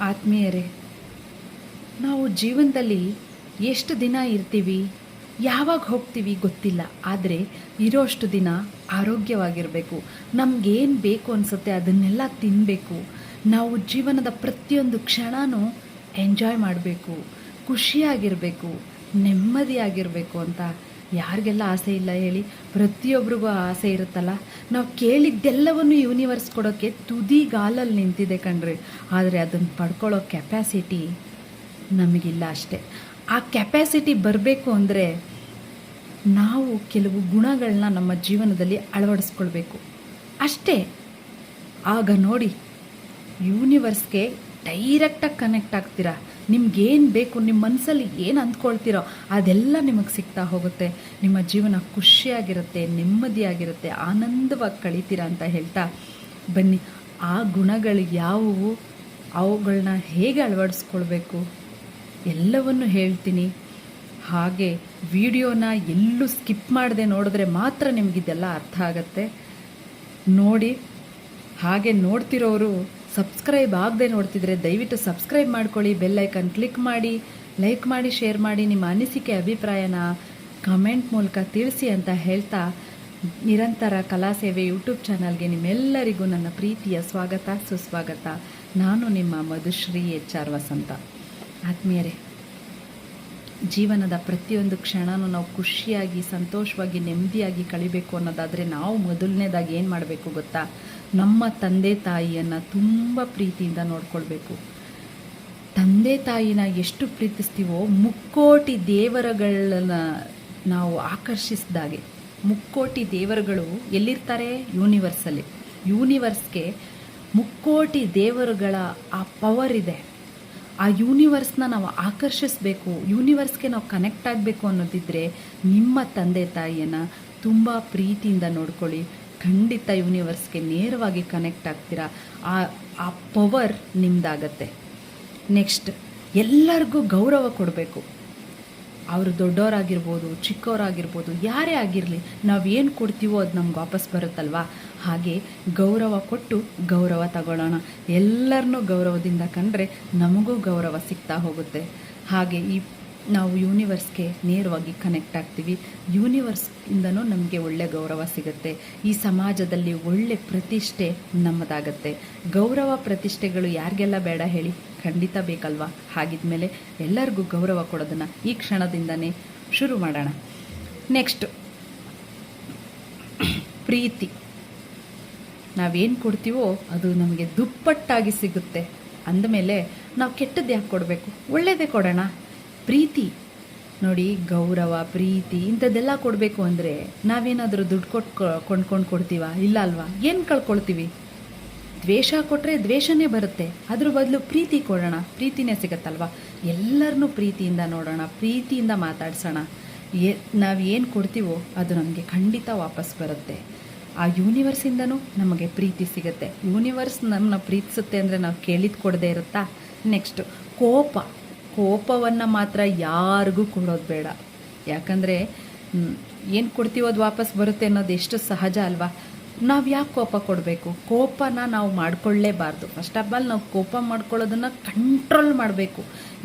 ಆತ್ಮೀಯರೇ, ನಾವು ಜೀವನದಲ್ಲಿ ಎಷ್ಟು ದಿನ ಇರ್ತೀವಿ, ಯಾವಾಗ ಹೋಗ್ತೀವಿ ಗೊತ್ತಿಲ್ಲ, ಆದರೆ ಇರೋಷ್ಟು ದಿನ ಆರೋಗ್ಯವಾಗಿರಬೇಕು. ನಮಗೇನು ಬೇಕು ಅನಿಸುತ್ತೆ ಅದನ್ನೆಲ್ಲ ತಿನ್ನಬೇಕು ನಾವು ಜೀವನದ ಪ್ರತಿಯೊಂದು ಕ್ಷಣನೂ ಎಂಜಾಯ್ ಮಾಡಬೇಕು. ಖುಷಿಯಾಗಿರಬೇಕು, ನೆಮ್ಮದಿಯಾಗಿರಬೇಕು ಅಂತ ಯಾರಿಗೆಲ್ಲ ಆಸೆ ಇಲ್ಲ ಹೇಳಿ ಪ್ರತಿಯೊಬ್ಬರಿಗೂ ಆಸೆ ಇರುತ್ತಲ್ಲ? ನಾವು ಕೇಳಿದ್ದೆಲ್ಲವನ್ನು ಯೂನಿವರ್ಸ್ ಕೊಡೋಕ್ಕೆ ತುದಿಗಾಲಲ್ಲಿ ನಿಂತಿದೆ ಕಣ್ರಿ. ಆದರೆ ಅದನ್ನು ಪಡ್ಕೊಳ್ಳೋ ಕೆಪ್ಯಾಸಿಟಿ ನಮಗಿಲ್ಲ ಅಷ್ಟೆ. ಆ ಕೆಪ್ಯಾಸಿಟಿ ಬರಬೇಕು ಅಂದರೆ ನಾವು ಕೆಲವು ಗುಣಗಳನ್ನ ನಮ್ಮ ಜೀವನದಲ್ಲಿ ಅಳವಡಿಸ್ಕೊಳ್ಬೇಕು. ಅಷ್ಟೇ. ಆಗ ನೋಡಿ ಯೂನಿವರ್ಸ್ಗೆ ಡೈರೆಕ್ಟಾಗಿ ಕನೆಕ್ಟ್ ಆಗ್ತೀರಾ? ನಿಮ್ಗೇನು ಬೇಕು ನಿಮ್ಮ ಮನಸ್ಸಲ್ಲಿ ಏನು ಅಂದ್ಕೊಳ್ತೀರೋ ಅದೆಲ್ಲ ನಿಮಗೆ ಸಿಗ್ತಾ ಹೋಗುತ್ತೆ. ನಿಮ್ಮ ಜೀವನ ಖುಷಿಯಾಗಿರುತ್ತೆ, ನೆಮ್ಮದಿಯಾಗಿರುತ್ತೆ, ಆನಂದವಾಗಿ ಕಳೀತೀರಾ ಅಂತ ಹೇಳ್ತಾ ಬನ್ನಿ. ಆ ಗುಣಗಳು ಯಾವುವು? ಅವುಗಳನ್ನ ಹೇಗೆ ಅಳವಡಿಸ್ಕೊಳ್ಬೇಕು? ಎಲ್ಲವನ್ನು ಹೇಳ್ತೀನಿ. ಹಾಗೆ ವಿಡಿಯೋನ ಎಲ್ಲೂ ಸ್ಕಿಪ್ ಮಾಡದೆ ನೋಡಿದ್ರೆ ಮಾತ್ರ ನಿಮಗಿದೆಲ್ಲ ಅರ್ಥ ಆಗತ್ತೆ. ನೋಡಿ, ಹಾಗೆ ನೋಡ್ತಿರೋರು ಸಬ್ಸ್ಕ್ರೈಬ್ ಆಗದೆ ನೋಡ್ತಿದ್ರೆ ದಯವಿಟ್ಟು ಸಬ್ಸ್ಕ್ರೈಬ್ ಮಾಡ್ಕೊಳ್ಳಿ ಬೆಲ್ಲೈಕನ್ ಕ್ಲಿಕ್ ಮಾಡಿ, ಲೈಕ್ ಮಾಡಿ, ಶೇರ್ ಮಾಡಿ ನಿಮ್ಮ ಅನಿಸಿಕೆ, ಅಭಿಪ್ರಾಯನ ಕಮೆಂಟ್ ಮೂಲಕ ತಿಳಿಸಿ ಅಂತ ಹೇಳ್ತಾ ನಿರಂತರ ಕಲಾ ಸೇವೆ ಯೂಟ್ಯೂಬ್ ಚಾನಲ್ಗೆ ನಿಮ್ಮೆಲ್ಲರಿಗೂ ನನ್ನ ಪ್ರೀತಿಯ ಸ್ವಾಗತ, ಸುಸ್ವಾಗತ. ನಾನು ನಿಮ್ಮ ಮಧುಶ್ರೀ ಎಚ್ ಆರ್ ವಸಂತ. ಆತ್ಮೀಯರೇ, ಜೀವನದ ಪ್ರತಿಯೊಂದು ಕ್ಷಣನೂ ನಾವು ಖುಷಿಯಾಗಿ, ಸಂತೋಷವಾಗಿ, ನೆಮ್ಮದಿಯಾಗಿ ಕಳಿಬೇಕು ಅನ್ನೋದಾದರೆ ನಾವು ಮೊದಲನೇದಾಗಿ ಏನು ಮಾಡಬೇಕು ಗೊತ್ತಾ? ನಮ್ಮ ತಂದೆ ತಾಯಿಯನ್ನು ತುಂಬ ಪ್ರೀತಿಯಿಂದ ನೋಡ್ಕೊಳ್ಬೇಕು. ತಂದೆ ತಾಯಿನ ಎಷ್ಟು ಪ್ರೀತಿಸ್ತೀವೋ ಮುಕ್ಕೋಟಿ ದೇವರಗಳನ್ನ ನಾವು ಆಕರ್ಷಿಸಿದಾಗೆ. ಮುಕ್ಕೋಟಿ ದೇವರುಗಳು ಎಲ್ಲಿರ್ತಾರೆ? ಯೂನಿವರ್ಸಲ್ಲಿ. ಯೂನಿವರ್ಸ್ಗೆ ಮುಕ್ಕೋಟಿ ದೇವರುಗಳ ಆ ಪವರ್ ಇದೆ. ಆ ಯೂನಿವರ್ಸ್ನ ನಾವು ಆಕರ್ಷಿಸಬೇಕು. ಯೂನಿವರ್ಸ್ಗೆ ನಾವು ಕನೆಕ್ಟ್ ಆಗಬೇಕು ಅನ್ನೋದಿದ್ದರೆ ನಿಮ್ಮ ತಂದೆ ತಾಯಿಯನ್ನು ತುಂಬ ಪ್ರೀತಿಯಿಂದ ನೋಡ್ಕೊಳ್ಳಿ. ಖಂಡಿತ ಯೂನಿವರ್ಸ್ಗೆ ನೇರವಾಗಿ ಕನೆಕ್ಟ್ ಆಗ್ತೀರಾ? ಆ ಆ ಪವರ್ ನಿಮ್ದಾಗತ್ತೆ. ನೆಕ್ಸ್ಟ್ ಎಲ್ಲರಿಗೂ ಗೌರವ ಕೊಡಬೇಕು. ಅವರು ದೊಡ್ಡವರಾಗಿರ್ಬೋದು, ಚಿಕ್ಕವರಾಗಿರ್ಬೋದು, ಯಾರೇ ಆಗಿರಲಿ ನಾವು ಏನು ಕೊಡ್ತೀವೋ ಅದು ನಮ್ಗೆ ವಾಪಸ್ ಬರುತ್ತಲ್ವಾ? ಹಾಗೆ ಗೌರವ ಕೊಟ್ಟು ಗೌರವ ತಗೊಳ್ಳೋಣ. ಎಲ್ಲರನ್ನೂ ಗೌರವದಿಂದ ಕಂಡ್ರೆ ನಮಗೂ ಗೌರವ ಸಿಗ್ತಾ ಹೋಗುತ್ತೆ. ಹಾಗೆ ಈ ನಾವು ಯೂನಿವರ್ಸ್ಗೆ ನೇರವಾಗಿ ಕನೆಕ್ಟ್ ಆಗ್ತೀವಿ. ಯೂನಿವರ್ಸ್ಯಿಂದನೂ ನಮಗೆ ಒಳ್ಳೆ ಗೌರವ ಸಿಗುತ್ತೆ. ಈ ಸಮಾಜದಲ್ಲಿ ಒಳ್ಳೆ ಪ್ರತಿಷ್ಠೆ ನಮ್ಮದಾಗತ್ತೆ. ಗೌರವ ಪ್ರತಿಷ್ಠೆಗಳು ಯಾರಿಗೆಲ್ಲ ಬೇಡ ಹೇಳಿ? ಖಂಡಿತ ಬೇಕಲ್ವಾ? ಹಾಗಿದ್ಮೇಲೆ ಎಲ್ಲರಿಗೂ ಗೌರವ ಕೊಡೋದನ್ನು ಈ ಕ್ಷಣದಿಂದನೇ ಶುರು ಮಾಡೋಣ. ನೆಕ್ಸ್ಟ್ ಪ್ರೀತಿ. ನಾವೇನು ಕೊಡ್ತೀವೋ ಅದು ನಮಗೆ ದುಪ್ಪಟ್ಟಾಗಿ ಸಿಗುತ್ತೆ. ಅಂದಮೇಲೆ ನಾವು ಕೆಟ್ಟದ್ದು ಯಾಕೆ ಕೊಡಬೇಕು? ಒಳ್ಳೆಯದೇ ಕೊಡೋಣ. ಪ್ರೀತಿ. ನೋಡಿ, ಗೌರವ, ಪ್ರೀತಿ, ಇಂಥದ್ದೆಲ್ಲ ಕೊಡಬೇಕು ಅಂದರೆ ನಾವೇನಾದರೂ ದುಡ್ಡು ಕೊಟ್ಟು ಕೊಂಡ್ಕೊಂಡು ಕೊಡ್ತೀವ? ಇಲ್ಲ ಅಲ್ವಾ? ಏನು ಕಳ್ಕೊಳ್ತೀವಿ? ದ್ವೇಷ ಕೊಟ್ಟರೆ ದ್ವೇಷನೇ ಬರುತ್ತೆ. ಅದ್ರ ಬದಲು ಪ್ರೀತಿ ಕೊಡೋಣ. ಪ್ರೀತಿನೇ ಸಿಗತ್ತಲ್ವಾ? ಎಲ್ಲರನ್ನೂ ಪ್ರೀತಿಯಿಂದ ನೋಡೋಣ, ಪ್ರೀತಿಯಿಂದ ಮಾತಾಡ್ಸೋಣ. ಏ ನಾವು ಏನು ಕೊಡ್ತೀವೋ ಅದು ನಮಗೆ ಖಂಡಿತ ವಾಪಸ್ ಬರುತ್ತೆ. ಆ ಯೂನಿವರ್ಸಿಂದನೂ ನಮಗೆ ಪ್ರೀತಿ ಸಿಗುತ್ತೆ. ಯೂನಿವರ್ಸ್ ನಮ್ಮನ್ನ ಪ್ರೀತಿಸುತ್ತೆ ಅಂದರೆ ನಾವು ಕೇಳಿದ್ದು ಕೊಡದೇ ಇರುತ್ತಾ? ನೆಕ್ಸ್ಟ್, ಕೋಪ. ಕೋಪವನ್ನು ಮಾತ್ರ ಯಾರಿಗೂ ಕೊಡೋದು ಬೇಡ. ಯಾಕಂದರೆ ಏನು ಕೊಡ್ತೀವೋ ಅದು ವಾಪಸ್ ಬರುತ್ತೆ ಅನ್ನೋದು ಎಷ್ಟು ಸಹಜ ಅಲ್ವಾ? ನಾವು ಯಾಕೆ ಕೋಪ ಕೊಡಬೇಕು? ಕೋಪನ ನಾವು ಮಾಡ್ಕೊಳ್ಳೇಬಾರ್ದು. ಫಸ್ಟ್ ಆಫ್ ಆಲ್ ನಾವು ಕೋಪ ಮಾಡ್ಕೊಳ್ಳೋದನ್ನು ಕಂಟ್ರೋಲ್ ಮಾಡಬೇಕು.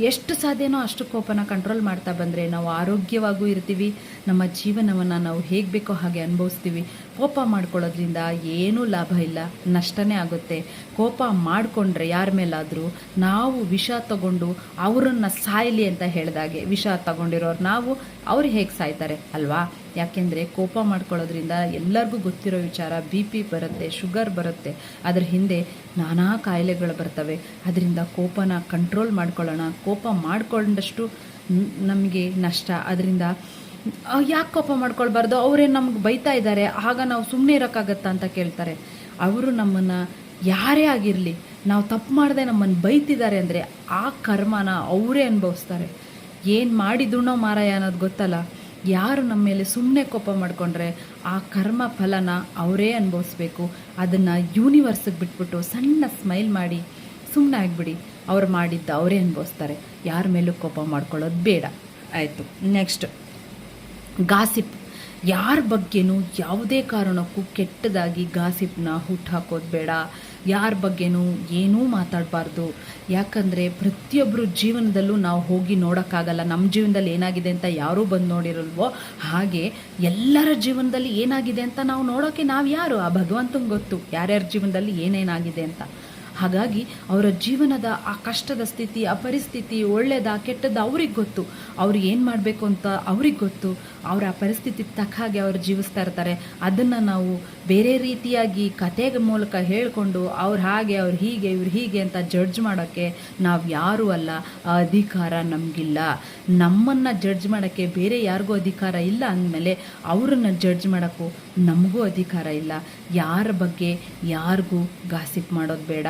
ಎಷ್ಟು ಸಾಧ್ಯನೋ ಅಷ್ಟು ಕೋಪನ ಕಂಟ್ರೋಲ್ ಮಾಡ್ತಾ ಬಂದರೆ ನಾವು ಆರೋಗ್ಯವಾಗೂ ಇರ್ತೀವಿ, ನಮ್ಮ ಜೀವನವನ್ನು ನಾವು ಹೇಗೆ ಬೇಕೋ ಹಾಗೆ ಅನುಭವಿಸ್ತೀವಿ. ಕೋಪ ಮಾಡ್ಕೊಳ್ಳೋದ್ರಿಂದ ಏನೂ ಲಾಭ ಇಲ್ಲ, ನಷ್ಟನೇ ಆಗುತ್ತೆ. ಕೋಪ ಮಾಡಿಕೊಂಡ್ರೆ ಯಾರ ಮೇಲಾದರೂ ನಾವು ವಿಷ ತಗೊಂಡು ಅವರನ್ನು ಸಾಯಲಿ ಅಂತ ಹೇಳಿದಾಗೆ ವಿಷ ತಗೊಂಡಿರೋರು ನಾವು ಅವ್ರು ಹೇಗೆ ಸಾಯ್ತಾರೆ ಅಲ್ವಾ? ಯಾಕೆಂದರೆ ಕೋಪ ಮಾಡ್ಕೊಳ್ಳೋದ್ರಿಂದ ಎಲ್ಲರಿಗೂ ಗೊತ್ತಿರೋ ವಿಚಾರ, ಬಿ ಪಿ ಬರುತ್ತೆ, ಶುಗರ್ ಬರುತ್ತೆ. ಅದ್ರ ಹಿಂದೆ ನಾನಾ ಕಾಯಿಲೆಗಳು ಬರ್ತವೆ. ಅದರಿಂದ ಕೋಪನ ಕಂಟ್ರೋಲ್ ಮಾಡ್ಕೊಳ್ಳೋಣ. ಕೋಪ ಮಾಡಿಕೊಂಡಷ್ಟು ನಮಗೆ ನಷ್ಟ. ಅದರಿಂದ ಯಾಕೆ ಕೋಪ ಮಾಡ್ಕೊಳ್ಬಾರ್ದು? ಅವರೇನು ನಮ್ಗೆ ಬೈತಾ ಇದ್ದಾರೆ ಆಗ ನಾವು ಸುಮ್ಮನೆ ಇರೋಕ್ಕಾಗತ್ತಾ ಅಂತ ಕೇಳ್ತಾರೆ. ಅವರು ನಮ್ಮನ್ನು ಯಾರೇ ಆಗಿರಲಿ, ನಾವು ತಪ್ಪು ಮಾಡದೆ ನಮ್ಮನ್ನು ಬೈತಿದ್ದಾರೆ ಅಂದರೆ ಆ ಕರ್ಮನ ಅವರೇ ಅನುಭವಿಸ್ತಾರೆ. ಏನು ಮಾಡಿದ್ರೂ ಮಾರಾಯ ಅನ್ನೋದು ಗೊತ್ತಲ್ಲ. ಯಾರು ನಮ್ಮ ಮೇಲೆ ಸುಮ್ಮನೆ ಕೋಪ ಮಾಡಿಕೊಂಡ್ರೆ ಆ ಕರ್ಮ ಫಲನ ಅವರೇ ಅನುಭವಿಸ್ಬೇಕು. ಅದನ್ನು ಯೂನಿವರ್ಸಿಗೆ ಬಿಟ್ಬಿಟ್ಟು ಸಣ್ಣ ಸ್ಮೈಲ್ ಮಾಡಿ ಸುಮ್ಮನೆ ಆಗಿಬಿಡಿ. ಅವ್ರು ಮಾಡಿದ್ದ ಅವರೇ ಅನುಭವಿಸ್ತಾರೆ. ಯಾರ ಮೇಲೂ ಕೋಪ ಮಾಡ್ಕೊಳ್ಳೋದು ಬೇಡ. ಆಯಿತು. Next gossip. ಯಾರ ಬಗ್ಗೆನೂ ಯಾವುದೇ ಕಾರಣಕ್ಕೂ ಕೆಟ್ಟದಾಗಿ ಗಾಸಿಪ್ನ ಹುಟ್ಟಾಕೋದು ಬೇಡ. ಯಾರ ಬಗ್ಗೆನೂ ಏನೂ ಮಾತಾಡಬಾರ್ದು. ಯಾಕಂದರೆ ಪ್ರತಿಯೊಬ್ಬರು ಜೀವನದಲ್ಲೂ ನಾವು ಹೋಗಿ ನೋಡೋಕ್ಕಾಗಲ್ಲ. ನಮ್ಮ ಜೀವನದಲ್ಲಿ ಏನಾಗಿದೆ ಅಂತ ಯಾರೂ ಬಂದು ನೋಡಿರಲ್ವೋ? ಹಾಗೆ ಎಲ್ಲರ ಜೀವನದಲ್ಲಿ ಏನಾಗಿದೆ ಅಂತ ನಾವು ನೋಡೋಕ್ಕೆ ನಾವು ಯಾರು? ಆ ಭಗವಂತನ ಗೊತ್ತು. ಯಾರ್ಯಾರ ಜೀವನದಲ್ಲಿ ಏನೇನಾಗಿದೆ ಅಂತ. ಹಾಗಾಗಿ ಅವರ ಜೀವನದ ಆ ಕಷ್ಟದ ಸ್ಥಿತಿ, ಆ ಪರಿಸ್ಥಿತಿ ಒಳ್ಳೆಯದ ಕೆಟ್ಟದ ಅವ್ರಿಗೆ ಗೊತ್ತು. ಅವ್ರು ಏನು ಮಾಡಬೇಕು ಅಂತ ಅವ್ರಿಗೆ ಗೊತ್ತು. ಅವರ ಆ ಪರಿಸ್ಥಿತಿ ತಕ್ಕ ಹಾಗೆ ಅವರು ಜೀವಿಸ್ತಾ ಇರ್ತಾರೆ. ಅದನ್ನು ನಾವು ಬೇರೆ ರೀತಿಯಾಗಿ ಕತೆ ಮೂಲಕ ಹೇಳಿಕೊಂಡು ಅವ್ರು ಹಾಗೆ, ಅವ್ರು ಹೀಗೆ, ಇವ್ರು ಹೀಗೆ ಅಂತ ಜಡ್ಜ್ ಮಾಡೋಕ್ಕೆ ನಾವು ಯಾರೂ ಅಲ್ಲ. ಅಧಿಕಾರ ನಮಗಿಲ್ಲ. ನಮ್ಮನ್ನು ಜಡ್ಜ್ ಮಾಡೋಕ್ಕೆ ಬೇರೆ ಯಾರಿಗೂ ಅಧಿಕಾರ ಇಲ್ಲ ಅಂದಮೇಲೆ ಅವರನ್ನು ಜಡ್ಜ್ ಮಾಡೋಕ್ಕೂ ನಮಗೂ ಅಧಿಕಾರ ಇಲ್ಲ. ಯಾರ ಬಗ್ಗೆ ಯಾರಿಗೂ ಗಾಸಿಪ್ ಮಾಡೋದು ಬೇಡ.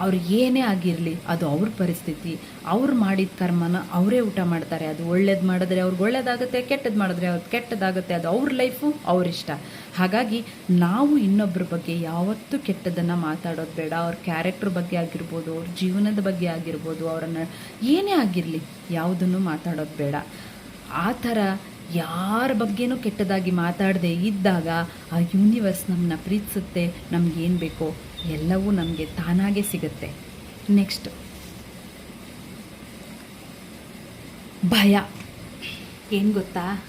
ಅವ್ರು ಏನೇ ಆಗಿರಲಿ, ಅದು ಅವ್ರ ಪರಿಸ್ಥಿತಿ. ಅವ್ರು ಮಾಡಿದ ಕರ್ಮನ ಅವರೇ ಊಟ ಮಾಡ್ತಾರೆ. ಅದು ಒಳ್ಳೇದು ಮಾಡಿದ್ರೆ ಅವ್ರಿಗೆ ಒಳ್ಳೇದಾಗುತ್ತೆ ಕೆಟ್ಟದ್ದು ಮಾಡಿದ್ರೆ ಅವ್ರು ಕೆಟ್ಟದಾಗುತ್ತೆ. ಅದು ಅವ್ರ ಲೈಫು ಅವರಿಷ್ಟ ಹಾಗಾಗಿ ನಾವು ಇನ್ನೊಬ್ಬರ ಬಗ್ಗೆ ಯಾವತ್ತೂ ಕೆಟ್ಟದನ್ನು ಮಾತಾಡೋದು ಬೇಡ. ಅವ್ರ ಕ್ಯಾರೆಕ್ಟ್ರ್ ಬಗ್ಗೆ ಆಗಿರ್ಬೋದು, ಅವ್ರ ಜೀವನದ ಬಗ್ಗೆ ಆಗಿರ್ಬೋದು, ಅವರನ್ನು ಏನೇ ಆಗಿರಲಿ ಯಾವುದನ್ನು ಮಾತಾಡೋದು ಬೇಡ. ಆ ಥರ ಯಾರ ಬಗ್ಗೆನೂ ಕೆಟ್ಟದಾಗಿ ಮಾತಾಡದೆ ಇದ್ದಾಗ ಆ ಯೂನಿವರ್ಸ್ ನಮ್ಮನ್ನ ಪ್ರೀತಿಸುತ್ತೆ, ನಮಗೇನು ಬೇಕೋ ಎಲ್ಲವೂ ನಮಗೆ ತಾನಾಗೆ ಸಿಗುತ್ತೆ. ನೆಕ್ಸ್ಟ್ ಭಯ. ಏನು ಗೊತ್ತಾ?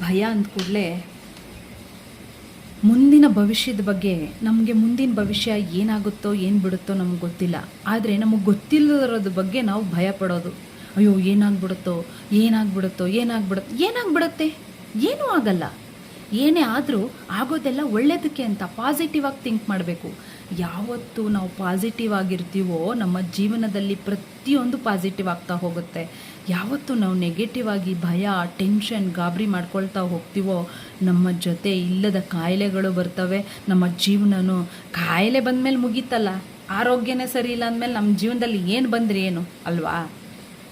ಭಯ ಅಂದ ಕೂಡಲೇ ಮುಂದಿನ ಭವಿಷ್ಯದ ಬಗ್ಗೆ ನಮಗೆ ಮುಂದಿನ ಭವಿಷ್ಯ ಏನಾಗುತ್ತೋ, ಏನು ಬಿಡುತ್ತೋ ನಮ್ಗೆ ಗೊತ್ತಿಲ್ಲ. ಆದರೆ ನಮಗೆ ಗೊತ್ತಿಲ್ಲದ ಬಗ್ಗೆ ನಾವು ಭಯ ಪಡೋದು. ಅಯ್ಯೋ, ಏನಾಗ್ಬಿಡುತ್ತೋ ಏನಾಗ್ಬಿಡುತ್ತೋ ಏನಾಗ್ಬಿಡುತ್ತೋ, ಏನಾಗ್ಬಿಡುತ್ತೆ? ಏನೂ ಆಗಲ್ಲ. ಏನೇ ಆದರೂ ಆಗೋದೆಲ್ಲ ಒಳ್ಳೆಯದಕ್ಕೆ ಅಂತ ಪಾಸಿಟಿವ್ ಆಗಿ ಥಿಂಕ್ ಮಾಡಬೇಕು. ಯಾವತ್ತು ನಾವು ಪಾಸಿಟಿವ್ ಆಗಿರ್ತೀವೋ, ನಮ್ಮ ಜೀವನದಲ್ಲಿ ಪ್ರತಿಯೊಂದು ಪಾಸಿಟಿವ್ ಆಗ್ತಾ ಹೋಗುತ್ತೆ. ಯಾವತ್ತು ನಾವು ನೆಗೆಟಿವ್ ಆಗಿ ಭಯ ಟೆನ್ಷನ್ ಗಾಬರಿ ಮಾಡ್ಕೊಳ್ತಾ ಹೋಗ್ತೀವೋ, ನಮ್ಮ ಜೊತೆ ಇಲ್ಲದ ಕಾಯಿಲೆಗಳು ಬರ್ತವೆ. ನಮ್ಮ ಜೀವನನು ಕಾಯಿಲೆ ಬಂದಮೇಲೆ ಮುಗೀತಲ್ಲ, ಆರೋಗ್ಯನೇ ಸರಿ ಇಲ್ಲ ಅಂದಮೇಲೆ ನಮ್ಮ ಜೀವನದಲ್ಲಿ ಏನು ಬಂದರೆ ಏನು, ಅಲ್ವಾ?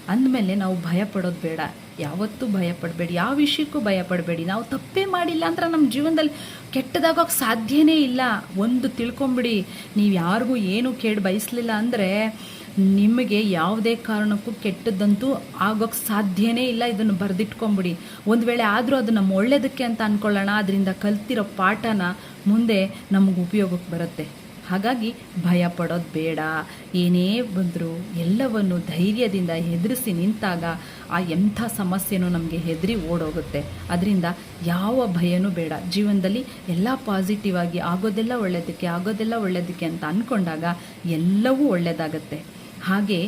ಅಂದಮೇಲೆ ನಾವು ಭಯ ಪಡೋದು ಬೇಡ. ಯಾವತ್ತೂ ಭಯ ಪಡಬೇಡಿ ಯಾವ ವಿಷಯಕ್ಕೂ ಭಯ ಪಡಬೇಡಿ ನಾವು ತಪ್ಪೇ ಮಾಡಿಲ್ಲ ಅಂದ್ರೆ ನಮ್ಮ ಜೀವನದಲ್ಲಿ ಕೆಟ್ಟದಾಗೋಕ್ಕೆ ಸಾಧ್ಯನೇ ಇಲ್ಲ. ಒಂದು ತಿಳ್ಕೊಂಬಿಡಿ, ನೀವು ಯಾರಿಗೂ ಏನೂ ಕೇಳಿ ಬಯಸಲಿಲ್ಲ ಅಂದರೆ ನಿಮಗೆ ಯಾವುದೇ ಕಾರಣಕ್ಕೂ ಕೆಟ್ಟದ್ದಂತೂ ಆಗೋಕ್ಕೆ ಸಾಧ್ಯನೇ ಇಲ್ಲ ಇದನ್ನು ಬರೆದಿಟ್ಕೊಂಬಿಡಿ. ಒಂದು ವೇಳೆ ಆದರೂ ಅದು ನಮ್ಮ ಒಳ್ಳೆಯದಕ್ಕೆ ಅಂತ ಅಂದ್ಕೊಳ್ಳೋಣ ಅದರಿಂದ ಕಲ್ತಿರೋ ಪಾಠನ ಮುಂದೆ ನಮಗೆ ಉಪಯೋಗಕ್ಕೆ ಬರುತ್ತೆ. ಹಾಗಾಗಿ ಭಯ ಪಡೋದು ಬೇಡ. ಏನೇ ಬಂದರೂ ಎಲ್ಲವನ್ನು ಧೈರ್ಯದಿಂದ ಎದುರಿಸಿ ನಿಂತಾಗ ಆ ಎಂಥ ಸಮಸ್ಯೆನೂ ನಮಗೆ ಹೆದರಿ ಓಡೋಗುತ್ತೆ. ಅದರಿಂದ ಯಾವ ಭಯನೂ ಬೇಡ. ಜೀವನದಲ್ಲಿ ಎಲ್ಲ ಪಾಸಿಟಿವ್ ಆಗಿ ಆಗೋದೆಲ್ಲ ಒಳ್ಳೆಯದಕ್ಕೆ ಆಗೋದೆಲ್ಲ ಒಳ್ಳೆಯದಕ್ಕೆ ಅಂತ ಅಂದ್ಕೊಂಡಾಗ ಎಲ್ಲವೂ ಒಳ್ಳೆಯದಾಗತ್ತೆ ಹಾಗೆ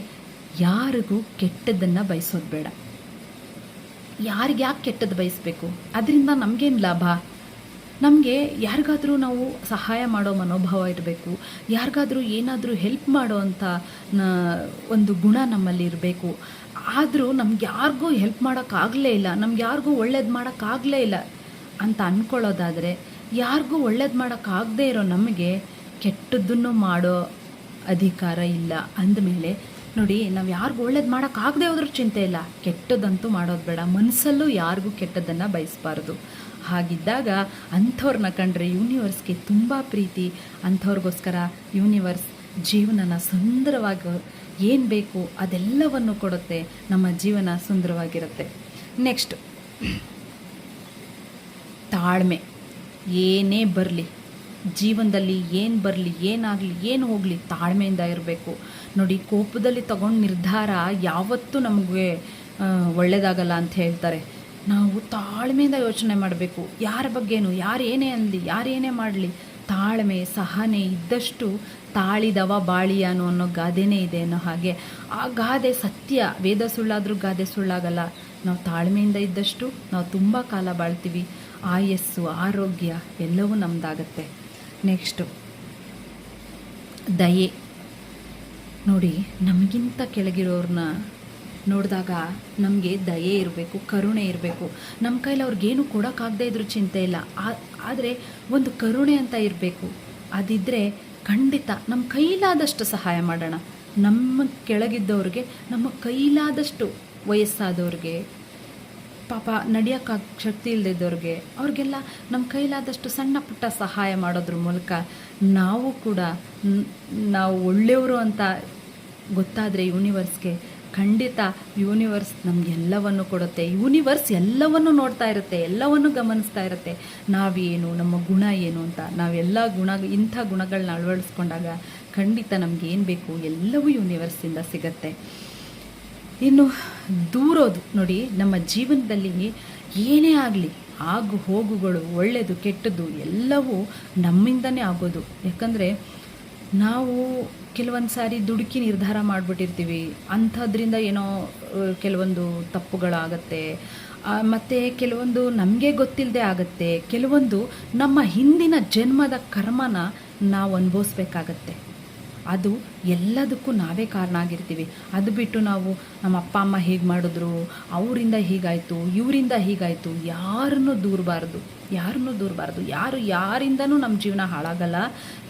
ಯಾರಿಗೂ ಕೆಟ್ಟದ್ದನ್ನು ಬಯಸೋದು ಬೇಡ. ಯಾರಿಗೆ ಯಾಕೆ ಕೆಟ್ಟದ್ದು ಬಯಸಬೇಕು? ಅದರಿಂದ ನಮಗೇನು ಲಾಭ? ನಮಗೆ ಯಾರಿಗಾದರೂ ನಾವು ಸಹಾಯ ಮಾಡೋ ಮನೋಭಾವ ಇರಬೇಕು, ಯಾರಿಗಾದರೂ ಏನಾದರೂ ಹೆಲ್ಪ್ ಮಾಡೋ ಅಂಥ ಒಂದು ಗುಣ ನಮ್ಮಲ್ಲಿ ಇರಬೇಕು. ಆದರೂ ನಮ್ಗೆ ಯಾರಿಗೂ ಹೆಲ್ಪ್ ಮಾಡೋಕ್ಕಾಗಲೇ ಇಲ್ಲ, ನಮ್ಗೆ ಯಾರಿಗೂ ಒಳ್ಳೇದು ಮಾಡೋಕ್ಕಾಗಲೇ ಇಲ್ಲ ಅಂತ ಅಂದ್ಕೊಳ್ಳೋದಾದರೆ ಯಾರಿಗೂ ಒಳ್ಳೇದು ಮಾಡೋಕ್ಕಾಗದೇ ಇರೋ ನಮಗೆ ಕೆಟ್ಟದ್ದನ್ನು ಮಾಡೋ ಅಧಿಕಾರ ಇಲ್ಲ. ಅಂದಮೇಲೆ ನೋಡಿ, ನಾವು ಯಾರಿಗೂ ಒಳ್ಳೇದು ಮಾಡೋಕ್ಕಾಗದೇ ಹೋದ್ರೂ ಚಿಂತೆ ಇಲ್ಲ. ಕೆಟ್ಟದಂತೂ ಮಾಡೋದು ಬೇಡ. ಮನಸ್ಸಲ್ಲೂ ಯಾರಿಗೂ ಕೆಟ್ಟದ್ದನ್ನು ಬಯಸಬಾರ್ದು. ಹಾಗಿದ್ದಾಗ ಅಂಥವ್ರನ್ನ ಕಂಡ್ರೆ ಯೂನಿವರ್ಸ್ಗೆ ತುಂಬ ಪ್ರೀತಿ. ಅಂಥವ್ರಿಗೋಸ್ಕರ ಯೂನಿವರ್ಸ್ ಜೀವನನ ಸುಂದರವಾಗಿ ಏನು ಬೇಕು ಅದೆಲ್ಲವನ್ನು ಕೊಡುತ್ತೆ ನಮ್ಮ ಜೀವನ ಸುಂದರವಾಗಿರುತ್ತೆ. ನೆಕ್ಸ್ಟ್ ತಾಳ್ಮೆ. ಏನೇ ಬರಲಿ, ಜೀವನದಲ್ಲಿ ಏನು ಬರಲಿ, ಏನಾಗಲಿ, ಏನು ಹೋಗಲಿ ತಾಳ್ಮೆಯಿಂದ ಇರಬೇಕು. ನೋಡಿ, ಕೋಪದಲ್ಲಿ ತಗೊಂಡು ನಿರ್ಧಾರ ಯಾವತ್ತೂ ನಮಗೆ ಒಳ್ಳೆಯದಾಗಲ್ಲ ಅಂತ ಹೇಳ್ತಾರೆ. ನಾವು ತಾಳ್ಮೆಯಿಂದ ಯೋಚನೆ ಮಾಡಬೇಕು. ಯಾರ ಬಗ್ಗೆನೂ ಯಾರೇನೇ ಏನೇ ಯಾರೇನೇ ಮಾಡಲಿ, ತಾಳ್ಮೆ, ಸಹನೆ ಇದ್ದಷ್ಟು ತಾಳಿದವ ಬಾಳಿಯಾನು ಅನ್ನೋ ಗಾದೆನೇ ಇದೆ ಅನ್ನೋ ಹಾಗೆ. ಆ ಗಾದೆ ಸತ್ಯ, ವೇದ ಸುಳ್ಳಾದರೂ ಗಾದೆ ಸುಳ್ಳಾಗಲ್ಲ. ನಾವು ತಾಳ್ಮೆಯಿಂದ ಇದ್ದಷ್ಟು ನಾವು ತುಂಬ ಕಾಲ ಬಾಳ್ತೀವಿ. ಆಯಸ್ಸು, ಆರೋಗ್ಯ ಎಲ್ಲವೂ ನಮ್ಮದಾಗತ್ತೆ ನೆಕ್ಸ್ಟು ದಯೆ. ನೋಡಿ, ನಮಗಿಂತ ಕೆಳಗಿರೋರನ್ನ ನೋಡಿದಾಗ ನಮಗೆ ದಯೆ ಇರಬೇಕು, ಕರುಣೆ ಇರಬೇಕು. ನಮ್ಮ ಕೈಲಿ ಅವ್ರಿಗೇನು ಕೊಡೋಕ್ಕಾಗದೇ ಇದ್ರೂ ಚಿಂತೆ ಇಲ್ಲ. ಆದರೆ ಒಂದು ಕರುಣೆ ಅಂತ ಇರಬೇಕು. ಅದಿದ್ದರೆ ಖಂಡಿತ ನಮ್ಮ ಕೈಲಾದಷ್ಟು ಸಹಾಯ ಮಾಡೋಣ. ನಮ್ಮ ಕೆಳಗಿದ್ದವ್ರಿಗೆ, ನಮ್ಮ ಕೈಲಾದಷ್ಟು ವಯಸ್ಸಾದವ್ರಿಗೆ, ಪಾಪ ನಡೆಯೋಕ್ಕಾಗ ಶಕ್ತಿ ಇಲ್ಲದಿದ್ದವ್ರಿಗೆ ಅವ್ರಿಗೆಲ್ಲ ನಮ್ಮ ಕೈಲಾದಷ್ಟು ಸಣ್ಣ ಪುಟ್ಟ ಸಹಾಯ ಮಾಡೋದ್ರ ಮೂಲಕ ನಾವು ಕೂಡ ನಾವು ಒಳ್ಳೆಯವರು ಅಂತ ಗೊತ್ತಾದರೆ ಯೂನಿವರ್ಸ್ಗೆ ಖಂಡಿತ ಯೂನಿವರ್ಸ್ ನಮಗೆಲ್ಲವನ್ನು ಕೊಡುತ್ತೆ. ಯೂನಿವರ್ಸ್ ಎಲ್ಲವನ್ನು ನೋಡ್ತಾ ಇರುತ್ತೆ, ಎಲ್ಲವನ್ನು ಗಮನಿಸ್ತಾ ಇರುತ್ತೆ. ನಾವೇನು, ನಮ್ಮ ಗುಣ ಏನು ಅಂತ. ನಾವೆಲ್ಲ ಗುಣ, ಇಂಥ ಗುಣಗಳನ್ನ ಅಳವಡಿಸ್ಕೊಂಡಾಗ ಖಂಡಿತ ನಮ್ಗೆ ಏನು ಬೇಕು? ಎಲ್ಲವೂ ಯೂನಿವರ್ಸಿಂದ ಸಿಗತ್ತೆ. ಇನ್ನು ದೂರೋದು ನೋಡಿ, ನಮ್ಮ ಜೀವನದಲ್ಲಿ ಏನೇ ಆಗಲಿ, ಆಗು ಹೋಗುಗಳು ಒಳ್ಳೆಯದು ಕೆಟ್ಟದ್ದು ಎಲ್ಲವೂ ನಮ್ಮಿಂದನೇ ಆಗೋದು. ಯಾಕಂದರೆ ನಾವು ಕೆಲವೊಂದು ಸಾರಿ ದುಡುಕಿ ನಿರ್ಧಾರ ಮಾಡಿಬಿಟ್ಟಿರ್ತೀವಿ. ಅಂಥದ್ರಿಂದ ಏನೋ ಕೆಲವೊಂದು ತಪ್ಪುಗಳಾಗತ್ತೆ. ಮತ್ತು ಕೆಲವೊಂದು ನಮಗೆ ಗೊತ್ತಿಲ್ಲದೆ ಆಗುತ್ತೆ. ಕೆಲವೊಂದು ನಮ್ಮ ಹಿಂದಿನ ಜನ್ಮದ ಕರ್ಮನ ನಾವು ಅನುಭವಿಸ್ಬೇಕಾಗತ್ತೆ. ಅದು ಎಲ್ಲದಕ್ಕೂ ನಾವೇ ಕಾರಣ ಆಗಿರ್ತೀವಿ. ಅದು ಬಿಟ್ಟು ನಾವು ನಮ್ಮ ಅಪ್ಪ, ಅಮ್ಮ ಹೀಗೆ ಮಾಡಿದ್ರು, ಅವರಿಂದ ಹೀಗಾಯಿತು, ಇವರಿಂದ ಹೀಗಾಯಿತು, ಯಾರನ್ನೂ ದೂರಬಾರ್ದು ಯಾರನ್ನೂ ದೂರಬಾರ್ದು, ಯಾರು ಯಾರಿಂದನೂ ನಮ್ಮ ಜೀವನ ಹಾಳಾಗಲ್ಲ.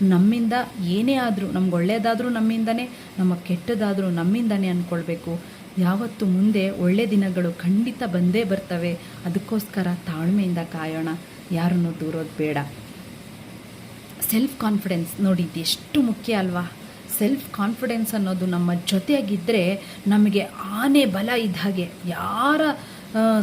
ನಮ್ಮಿಂದ ಏನೇ ಆದರೂ, ನಮ್ಗೆ ಒಳ್ಳೆಯದಾದರೂ ನಮ್ಮಿಂದನೇ, ನಮ್ಮ ಕೆಟ್ಟದಾದರೂ ನಮ್ಮಿಂದನೇ ಅಂದ್ಕೊಳ್ಬೇಕು ಯಾವತ್ತು ಮುಂದೆ ಒಳ್ಳೆ ದಿನಗಳು ಖಂಡಿತ ಬಂದೇ ಬರ್ತವೆ. ಅದಕ್ಕೋಸ್ಕರ ತಾಳ್ಮೆಯಿಂದ ಕಾಯೋಣ. ಯಾರನ್ನೂ ದೂರೋದು ಬೇಡ. ಸೆಲ್ಫ್ ಕಾನ್ಫಿಡೆನ್ಸ್ ನೋಡಿ ಎಷ್ಟು ಮುಖ್ಯ ಅಲ್ವಾ? ಸೆಲ್ಫ್ ಕಾನ್ಫಿಡೆನ್ಸ್ ಅನ್ನೋದು ನಮ್ಮ ಜೊತೆಯಾಗಿದ್ದರೆ ನಮಗೆ ಆನೆ ಬಲ ಇದ್ದ ಹಾಗೆ ಯಾರ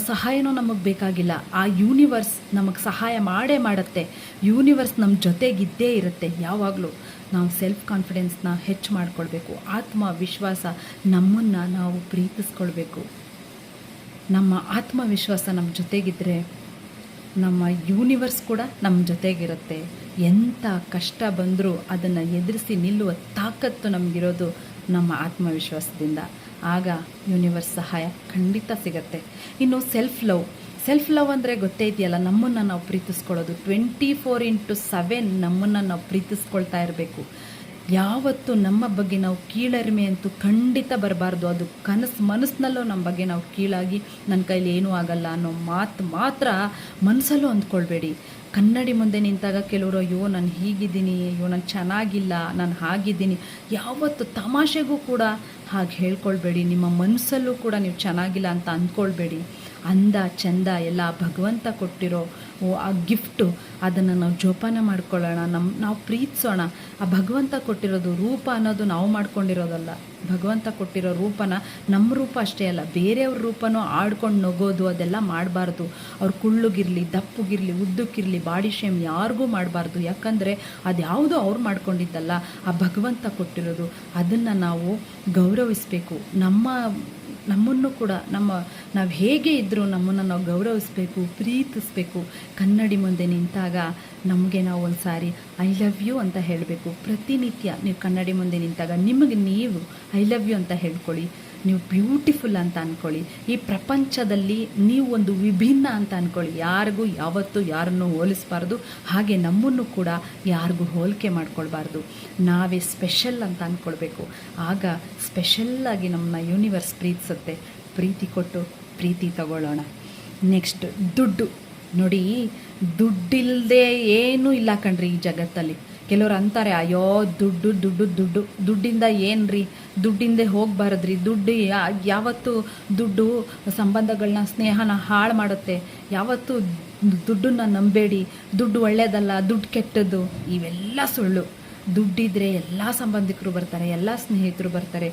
ಸಹಾಯನೂ ನಮಗೆ ಬೇಕಾಗಿಲ್ಲ. ಆ ಯೂನಿವರ್ಸ್ ನಮಗೆ ಸಹಾಯ ಮಾಡೇ ಮಾಡುತ್ತೆ. ಯೂನಿವರ್ಸ್ ನಮ್ಮ ಜೊತೆಗಿದ್ದೇ ಇರುತ್ತೆ. ಯಾವಾಗಲೂ ನಾವು ಸೆಲ್ಫ್ ಕಾನ್ಫಿಡೆನ್ಸ್ನ ಹೆಚ್ಚು ಮಾಡಿಕೊಳ್ಬೇಕು. ಆತ್ಮವಿಶ್ವಾಸ ನಮ್ಮನ್ನು ನಾವು ಪ್ರೀತಿಸ್ಕೊಳ್ಬೇಕು. ನಮ್ಮ ಆತ್ಮವಿಶ್ವಾಸ ನಮ್ಮ ಜೊತೆಗಿದ್ದರೆ ನಮ್ಮ ಯೂನಿವರ್ಸ್ ಕೂಡ ನಮ್ಮ ಜೊತೆಗಿರುತ್ತೆ. ಎಂಥ ಕಷ್ಟ ಬಂದರೂ ಅದನ್ನು ಎದುರಿಸಿ ನಿಲ್ಲುವ ತಾಕತ್ತು ನಮಗಿರೋದು ನಮ್ಮ ಆತ್ಮವಿಶ್ವಾಸದಿಂದ. ಆಗ ಯೂನಿವರ್ಸ್ ಸಹಾಯ ಖಂಡಿತ ಸಿಗತ್ತೆ. ಇನ್ನು ಸೆಲ್ಫ್ ಲವ್ ಸೆಲ್ಫ್ ಲವ್ ಅಂದರೆ ಗೊತ್ತೇ ಇದೆಯಲ್ಲ, ನಮ್ಮನ್ನು ನಾವು ಪ್ರೀತಿಸ್ಕೊಳ್ಳೋದು. ಟ್ವೆಂಟಿ ಫೋರ್ ಇಂಟು ಸೆವೆನ್ ನಮ್ಮನ್ನು ನಾವು ಪ್ರೀತಿಸ್ಕೊಳ್ತಾ ಇರಬೇಕು. ಯಾವತ್ತೂ ನಮ್ಮ ಬಗ್ಗೆ ನಾವು ಕೀಳರಿಮೆ ಅಂತೂ ಖಂಡಿತ ಬರಬಾರ್ದು. ಅದು ಕನಸು ಮನಸ್ಸಿನಲ್ಲೂ ನಮ್ಮ ಬಗ್ಗೆ ನಾವು ಕೀಳಾಗಿ ನನ್ನ ಕೈಲಿ ಏನೂ ಆಗಲ್ಲ ಅನ್ನೋ ಮಾತು ಮಾತ್ರ ಮನಸ್ಸಲ್ಲೂ ಅಂದ್ಕೊಳ್ಬೇಡಿ. ಕನ್ನಡಿ ಮುಂದೆ ನಿಂತಾಗ ಕೆಲವರು, ಅಯ್ಯೋ, ನಾನು ಹೀಗಿದ್ದೀನಿ, ಅಯ್ಯೋ, ನಾನು ಚೆನ್ನಾಗಿಲ್ಲ, ನಾನು ಹಾಗಿದ್ದೀನಿ. ಯಾವತ್ತು ತಮಾಷೆಗೂ ಕೂಡ ಹಾಗೆ ಹೇಳ್ಕೊಳ್ಬೇಡಿ. ನಿಮ್ಮ ಮನಸ್ಸಲ್ಲೂ ಕೂಡ ನೀವು ಚೆನ್ನಾಗಿಲ್ಲ ಅಂತ ಅಂದ್ಕೊಳ್ಬೇಡಿ. ಅಂದ, ಚಂದ, ಎಲ್ಲ ಭಗವಂತ ಕೊಟ್ಟಿರೋ ಓ, ಆ ಗಿಫ್ಟು, ಅದನ್ನು ನಾವು ಜೋಪಾನ ಮಾಡ್ಕೊಳ್ಳೋಣ ನಮ್ಮ ನಾವು ಪ್ರೀತಿಸೋಣ. ಆ ಭಗವಂತ ಕೊಟ್ಟಿರೋದು ರೂಪ ಅನ್ನೋದು ನಾವು ಮಾಡ್ಕೊಂಡಿರೋದಲ್ಲ. ಭಗವಂತ ಕೊಟ್ಟಿರೋ ರೂಪನ ನಮ್ಮ ರೂಪ ಅಷ್ಟೇ ಅಲ್ಲ, ಬೇರೆಯವ್ರ ರೂಪನೂ ಆಡ್ಕೊಂಡು ನಗೋದು, ಅದೆಲ್ಲ ಮಾಡಬಾರ್ದು. ಅವ್ರು ಕುಳ್ಳುಗಿರಲಿ, ದಪ್ಪಗಿರಲಿ, ಉದ್ದಕ್ಕಿರಲಿ, ಬಾಡಿ ಶೇಮ್ ಯಾರಿಗೂ ಮಾಡಬಾರ್ದು. ಯಾಕಂದರೆ ಅದ್ಯಾವುದೋ ಅವ್ರು ಮಾಡ್ಕೊಂಡಿದ್ದಲ್ಲ, ಆ ಭಗವಂತ ಕೊಟ್ಟಿರೋದು. ಅದನ್ನು ನಾವು ಗೌರವಿಸಬೇಕು. ನಮ್ಮ ನಮ್ಮನ್ನು ಕೂಡ ನಮ್ಮ, ನಾವು ಹೇಗೆ ಇದ್ದರೂ ನಮ್ಮನ್ನು ನಾವು ಗೌರವಿಸಬೇಕು, ಪ್ರೀತಿಸಬೇಕು. ಕನ್ನಡಿ ಮುಂದೆ ನಿಂತಾಗ ನಮಗೆ ನಾವು ಒಂದು ಸಾರಿ ಐ ಲವ್ ಯು ಅಂತ ಹೇಳಬೇಕು. ಪ್ರತಿನಿತ್ಯ ನೀವು ಕನ್ನಡಿ ಮುಂದೆ ನಿಂತಾಗ ನಿಮಗೆ ನೀವು ಐ ಲವ್ ಯು ಅಂತ ಹೇಳ್ಕೊಳ್ಳಿ. ನೀವು ಬ್ಯೂಟಿಫುಲ್ ಅಂತ ಅಂದ್ಕೊಳ್ಳಿ ಈ ಪ್ರಪಂಚದಲ್ಲಿ ನೀವು ಒಂದು ವಿಭಿನ್ನ ಅಂತ ಅಂದ್ಕೊಳ್ಳಿ ಯಾರಿಗೂ, ಯಾವತ್ತೂ, ಯಾರನ್ನು ಹೋಲಿಸಬಾರ್ದು. ಹಾಗೆ ನಮ್ಮನ್ನು ಕೂಡ ಯಾರಿಗೂ ಹೋಲಿಕೆ ಮಾಡ್ಕೊಳ್ಬಾರ್ದು. ನಾವೇ ಸ್ಪೆಷಲ್ ಅಂತ ಅಂದ್ಕೊಳ್ಬೇಕು ಆಗ ಸ್ಪೆಷಲ್ಲಾಗಿ ನಮ್ಮನ್ನ ಯೂನಿವರ್ಸ್ ಪ್ರೀತಿಸುತ್ತೆ. ಪ್ರೀತಿ ಕೊಟ್ಟು ಪ್ರೀತಿ ತಗೊಳ್ಳೋಣ. ನೆಕ್ಸ್ಟ್, ದುಡ್ಡು. ನೋಡಿ ದುಡ್ಡಿಲ್ಲದೆ ಏನೂ ಇಲ್ಲ ಕಣ್ರಿ ಈ ಜಗತ್ತಲ್ಲಿ. ಕೆಲವ್ರು ಅಂತಾರೆ, ಅಯ್ಯೋ, ದುಡ್ಡು ದುಡ್ಡು ದುಡ್ಡು, ದುಡ್ಡಿಂದ ಏನ್ರಿ? ದುಡ್ಡಿಂದೆ ಹೋಗ್ಬಾರದ್ರಿ. ದುಡ್ಡು ಯಾ- ಯಾವತ್ತು ದುಡ್ಡು ಸಂಬಂಧಗಳನ್ನ ಸ್ನೇಹನ ಹಾಳು ಮಾಡುತ್ತೆ? ಯಾವತ್ತು ದುಡ್ಡನ್ನ ನಂಬೇಡಿ. ದುಡ್ಡು ಒಳ್ಳೇದಲ್ಲ, ದುಡ್ಡು ಕೆಟ್ಟದ್ದು. ಇವೆಲ್ಲ ಸುಳ್ಳು. ದುಡ್ಡಿದ್ರೆ ಎಲ್ಲ ಸಂಬಂಧಿಕರು ಬರ್ತಾರೆ, ಎಲ್ಲ ಸ್ನೇಹಿತರು ಬರ್ತಾರೆ.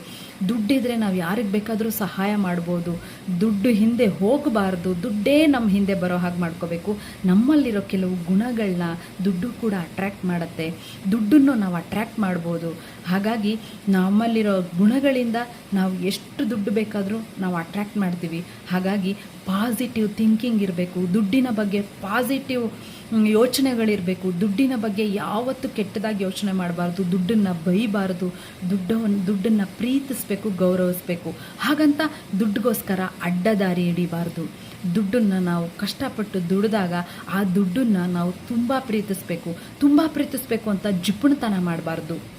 ದುಡ್ಡಿದ್ರೆ ನಾವು ಯಾರಿಗೆ ಬೇಕಾದರೂ ಸಹಾಯ ಮಾಡ್ಬೋದು. ದುಡ್ಡು ಹಿಂದೆ ಹೋಗಬಾರ್ದು, ದುಡ್ಡೇ ನಮ್ಮ ಹಿಂದೆ ಬರೋ ಹಾಗೆ ಮಾಡ್ಕೋಬೇಕು. ನಮ್ಮಲ್ಲಿರೋ ಕೆಲವು ಗುಣಗಳನ್ನ ದುಡ್ಡು ಕೂಡ ಅಟ್ರ್ಯಾಕ್ಟ್ ಮಾಡುತ್ತೆ. ದುಡ್ಡನ್ನು ನಾವು ಅಟ್ರ್ಯಾಕ್ಟ್ ಮಾಡ್ಬೋದು. ಹಾಗಾಗಿ ನಮ್ಮಲ್ಲಿರೋ ಗುಣಗಳಿಂದ ನಾವು ಎಷ್ಟು ದುಡ್ಡು ಬೇಕಾದರೂ ನಾವು ಅಟ್ರ್ಯಾಕ್ಟ್ ಮಾಡ್ತೀವಿ. ಹಾಗಾಗಿ ಪಾಸಿಟಿವ್ ಥಿಂಕಿಂಗ್ ಇರಬೇಕು. ದುಡ್ಡಿನ ಬಗ್ಗೆ ಪಾಸಿಟಿವ್ ಯೋಚನೆಗಳಿರಬೇಕು. ದುಡ್ಡಿನ ಬಗ್ಗೆ ಯಾವತ್ತೂ ಕೆಟ್ಟದಾಗಿ ಯೋಚನೆ ಮಾಡಬಾರ್ದು. ದುಡ್ಡನ್ನು ಬೈಬಾರ್ದು. ದುಡ್ಡವನ್ನು ದುಡ್ಡನ್ನು ಪ್ರೀತಿಸಬೇಕು, ಗೌರವಿಸಬೇಕು. ಹಾಗಂತ ದುಡ್ಡಿಗೋಸ್ಕರ ಅಡ್ಡದಾರಿ ಹಿಡಿಬಾರ್ದು. ದುಡ್ಡನ್ನು ನಾವು ಕಷ್ಟಪಟ್ಟು ದುಡಿದಾಗ ಆ ದುಡ್ಡನ್ನು ನಾವು ತುಂಬ ಪ್ರೀತಿಸಬೇಕು. ತುಂಬ ಪ್ರೀತಿಸಬೇಕು ಅಂತ ಜಿಪುಣತನ ಮಾಡಬಾರ್ದು.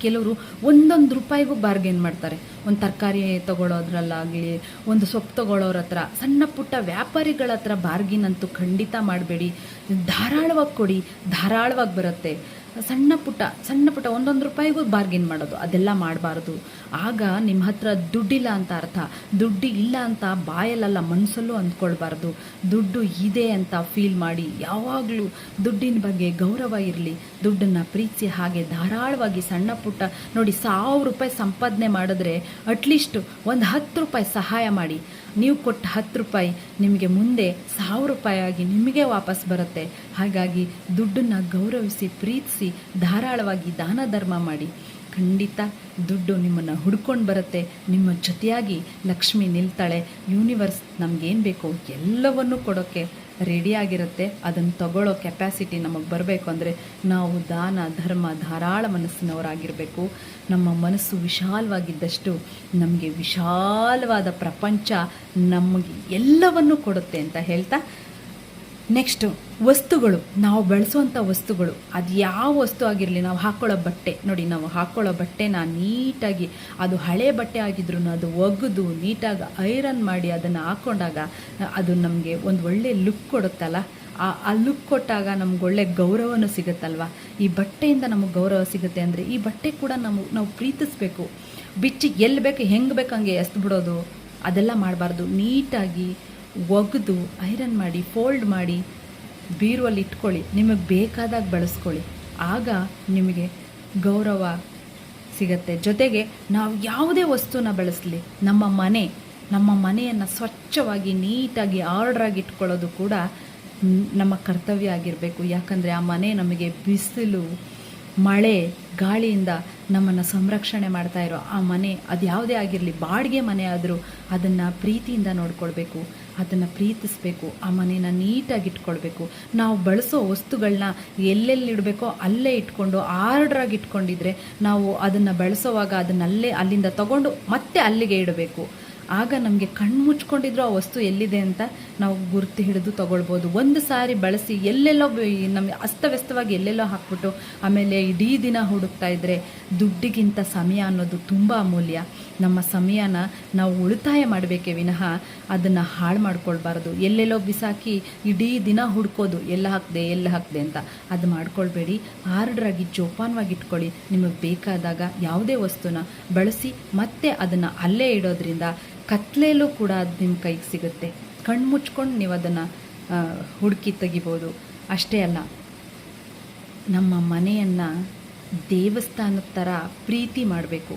ಕೆಲವರು ಒಂದೊಂದು ರೂಪಾಯಿಗೂ ಬಾರ್ಗೇನ್ ಮಾಡ್ತಾರೆ. ಒಂದು ತರಕಾರಿ ತಗೊಳ್ಳೋದ್ರಲ್ಲಾಗಲಿ ಒಂದು ಸೊಪ್ಪು ತಗೊಳ್ಳೋರ ಹತ್ರ, ಸಣ್ಣ ಪುಟ್ಟ ವ್ಯಾಪಾರಿಗಳ ಹತ್ರ ಬಾರ್ಗಿನ್ ಅಂತೂ ಖಂಡಿತ ಮಾಡಬೇಡಿ. ಧಾರಾಳವಾಗಿ ಕೊಡಿ, ಧಾರಾಳವಾಗಿ ಬರುತ್ತೆ. ಸಣ್ಣ ಪುಟ್ಟ ಸಣ್ಣ ಪುಟ್ಟ ಒಂದೊಂದು ರೂಪಾಯಿಗೂ ಬಾರ್ಗೇನ್ ಮಾಡೋದು. ಅದೆಲ್ಲ ಮಾಡಬಾರ್ದು. ಆಗ ನಿಮ್ಮ ಹತ್ರ ದುಡ್ಡಿಲ್ಲ ಅಂತ ಅರ್ಥ. ದುಡ್ಡು ಇಲ್ಲ ಅಂತ ಬಾಯಲ್ಲಲ್ಲ ಮನಸ್ಸಲ್ಲೂ ಅಂದ್ಕೊಳ್ಬಾರ್ದು. ದುಡ್ಡು ಇದೆ ಅಂತ ಫೀಲ್ ಮಾಡಿ ಯಾವಾಗಲೂ ದುಡ್ಡಿನ ಬಗ್ಗೆ ಗೌರವ ಇರಲಿ. ದುಡ್ಡನ್ನು ಪ್ರೀತಿಸಿ ಹಾಗೆ ಧಾರಾಳವಾಗಿ ಸಣ್ಣ ಪುಟ್ಟ ನೋಡಿ ಸಾವಿರ ರೂಪಾಯಿ ಸಂಪಾದನೆ ಮಾಡಿದ್ರೆ ಅಟ್ಲೀಸ್ಟ್ ಒಂದು ಹತ್ತು ರೂಪಾಯಿ ಸಹಾಯ ಮಾಡಿ. ನೀವು ಕೊಟ್ಟ ಹತ್ತು ರೂಪಾಯಿ ನಿಮಗೆ ಮುಂದೆ ಸಾವಿರ ರೂಪಾಯಿ ಆಗಿ ನಿಮಗೆ ವಾಪಸ್ ಬರುತ್ತೆ. ಹಾಗಾಗಿ ದುಡ್ಡನ್ನು ಗೌರವಿಸಿ, ಪ್ರೀತಿಸಿ, ಧಾರಾಳವಾಗಿ ದಾನ ಧರ್ಮ ಮಾಡಿ. ಖಂಡಿತ ದುಡ್ಡು ನಿಮ್ಮನ್ನು ಹುಡ್ಕೊಂಡು ಬರುತ್ತೆ. ನಿಮ್ಮ ಜೊತೆಯಾಗಿ ಲಕ್ಷ್ಮಿ ನಿಲ್ತಾಳೆ. ಯೂನಿವರ್ಸ್ ನಮಗೇನು ಬೇಕೋ ಎಲ್ಲವನ್ನೂ ಕೊಡೋಕ್ಕೆ ರೆಡಿಯಾಗಿರುತ್ತೆ ಅದನ್ನು ತಗೊಳ್ಳೋ ಕೆಪ್ಯಾಸಿಟಿ ನಮಗೆ ಬರಬೇಕು ಅಂದರೆ ನಾವು ದಾನ, ಧರ್ಮ ಧಾರಾಳ ಮನಸ್ಸಿನವರಾಗಿರಬೇಕು. ನಮ್ಮ ಮನಸ್ಸು ವಿಶಾಲವಾಗಿದ್ದಷ್ಟು ನಮಗೆ ವಿಶಾಲವಾದ ಪ್ರಪಂಚ ನಮಗೆ ಎಲ್ಲವನ್ನೂ ಕೊಡುತ್ತೆ ಅಂತ ಹೇಳ್ತಾ ನೆಕ್ಸ್ಟು ವಸ್ತುಗಳು. ನಾವು ಬಳಸುವಂಥ ವಸ್ತುಗಳು. ಅದು ಯಾವ ವಸ್ತು ಆಗಿರಲಿ, ನಾವು ಹಾಕ್ಕೊಳ್ಳೋ ಬಟ್ಟೆ. ನೋಡಿ, ನಾವು ಹಾಕ್ಕೊಳ್ಳೋ ಬಟ್ಟೆನ ನೀಟಾಗಿ, ಅದು ಹಳೆ ಬಟ್ಟೆ ಆಗಿದ್ರೂ ಅದು ಒಗೆದು, ನೀಟಾಗಿ ಐರನ್ ಮಾಡಿ ಅದನ್ನು ಹಾಕ್ಕೊಂಡಾಗ, ಅದು ನಮಗೆ ಒಂದು ಒಳ್ಳೆ ಲುಕ್ ಕೊಡುತ್ತಲ್ಲ? ಆ ಆ ಲುಕ್ ಕೊಟ್ಟಾಗ ನಮ್ಗೆ ಒಳ್ಳೆ ಗೌರವನೂ ಸಿಗುತ್ತಲ್ವ? ಈ ಬಟ್ಟೆಯಿಂದ ನಮಗೆ ಗೌರವ ಸಿಗುತ್ತೆ ಅಂದರೆ, ಈ ಬಟ್ಟೆ ಕೂಡ ನಮಗೆ ನಾವು ಪ್ರೀತಿಸ್ಬೇಕು. ಬಿಚ್ಚಿ ಎಲ್ಲಿ ಬೇಕು, ಹೆಂಗೆ ಬೇಕು ಹಂಗೆ ಎಸ್ದು ಬಿಡೋದು ಅದೆಲ್ಲ ಮಾಡಬಾರ್ದು. ನೀಟಾಗಿ ಒಗೆದು ಐರನ್ ಮಾಡಿ, ಫೋಲ್ಡ್ ಮಾಡಿ ಬೀರುವಲ್ಲಿ ಇಟ್ಕೊಳ್ಳಿ. ನಿಮಗೆ ಬೇಕಾದಾಗ ಬಳಸ್ಕೊಳ್ಳಿ. ಆಗ ನಿಮಗೆ ಗೌರವ ಸಿಗತ್ತೆ. ಜೊತೆಗೆ ನಾವು ಯಾವುದೇ ವಸ್ತುನ ಬಳಸಲಿ, ನಮ್ಮ ಮನೆ, ನಮ್ಮ ಮನೆಯನ್ನು ಸ್ವಚ್ಛವಾಗಿ, ನೀಟಾಗಿ ಆರ್ಡ್ರಾಗಿ ಇಟ್ಕೊಳ್ಳೋದು ಕೂಡ ನಮ್ಮ ಕರ್ತವ್ಯ ಆಗಿರಬೇಕು. ಯಾಕಂದರೆ ಆ ಮನೆ ನಮಗೆ ಬಿಸಿಲು, ಮಳೆ, ಗಾಳಿಯಿಂದ ನಮ್ಮನ್ನು ಸಂರಕ್ಷಣೆ ಮಾಡ್ತಾ ಇರೋ ಆ ಮನೆ ಅದು ಯಾವುದೇ ಆಗಿರಲಿ, ಬಾಡಿಗೆ ಮನೆ ಆದರೂ ಅದನ್ನು ಪ್ರೀತಿಯಿಂದ ನೋಡ್ಕೊಳ್ಬೇಕು. ಅದನ್ನು ಪ್ರೀತಿಸಬೇಕು, ಆ ಮನೇನ ನೀಟಾಗಿ ಇಟ್ಕೊಳ್ಬೇಕು. ನಾವು ಬಳಸೋ ವಸ್ತುಗಳನ್ನ ಎಲ್ಲೆಲ್ಲಿಡಬೇಕೋ ಅಲ್ಲೇ ಇಟ್ಕೊಂಡು, ಆರ್ಡ್ರಾಗಿ ಇಟ್ಕೊಂಡಿದ್ರೆ ನಾವು ಅದನ್ನು ಬಳಸೋವಾಗ ಅದನ್ನಲ್ಲೇ ಅಲ್ಲಿಂದ ತಗೊಂಡು ಮತ್ತೆ ಅಲ್ಲಿಗೆ ಇಡಬೇಕು. ಆಗ ನಮಗೆ ಕಣ್ಣು ಮುಚ್ಕೊಂಡಿದ್ರು ಆ ವಸ್ತು ಎಲ್ಲಿದೆ ಅಂತ ನಾವು ಗುರುತು ಹಿಡಿದು ತಗೊಳ್ಬೋದು. ಒಂದು ಸಾರಿ ಬಳಸಿ ಎಲ್ಲೆಲ್ಲೋ ನಮಗೆ ಅಸ್ತವ್ಯಸ್ತವಾಗಿ ಎಲ್ಲೆಲ್ಲೋ ಹಾಕ್ಬಿಟ್ಟು, ಆಮೇಲೆ ಇಡೀ ದಿನ ಹುಡುಕ್ತಾ ಇದ್ರೆ ದುಡ್ಡಿಗಿಂತ ಸಮಯ ಅನ್ನೋದು ತುಂಬ ಅಮೂಲ್ಯ. ನಮ್ಮ ಸಮಯನ ನಾವು ಉಳಿತಾಯ ಮಾಡಬೇಕೇ ವಿನಃ ಅದನ್ನು ಹಾಳು ಮಾಡ್ಕೊಳ್ಬಾರ್ದು. ಎಲ್ಲೆಲ್ಲೋ ಬಿಸಾಕಿ ಇಡೀ ದಿನ ಹುಡ್ಕೋದು, ಎಲ್ಲ ಹಾಕಿದೆ ಎಲ್ಲ ಹಾಕಿದೆ ಅಂತ. ಅದು ಮಾಡ್ಕೊಳ್ಬೇಡಿ. ಆರ್ಡ್ರಾಗಿ ಜೋಪಾನವಾಗಿ ಇಟ್ಕೊಳ್ಳಿ ನಿಮಗೆ ಬೇಕಾದಾಗ ಯಾವುದೇ ವಸ್ತುನ ಬಳಸಿ ಮತ್ತೆ ಅದನ್ನು ಅಲ್ಲೇ ಇಡೋದ್ರಿಂದ ಕತ್ಲೆಯಲ್ಲೂ ಕೂಡ ಅದು ನಿಮ್ಮ ಕೈಗೆ ಸಿಗುತ್ತೆ. ಕಣ್ಣು ಮುಚ್ಕೊಂಡು ನೀವು ಅದನ್ನು ಹುಡುಕಿ ತೆಗಿಬೋದು. ಅಷ್ಟೇ ಅಲ್ಲ. ನಮ್ಮ ಮನೆಯನ್ನು ದೇವಸ್ಥಾನದ ಥರ ಪ್ರೀತಿ ಮಾಡಬೇಕು.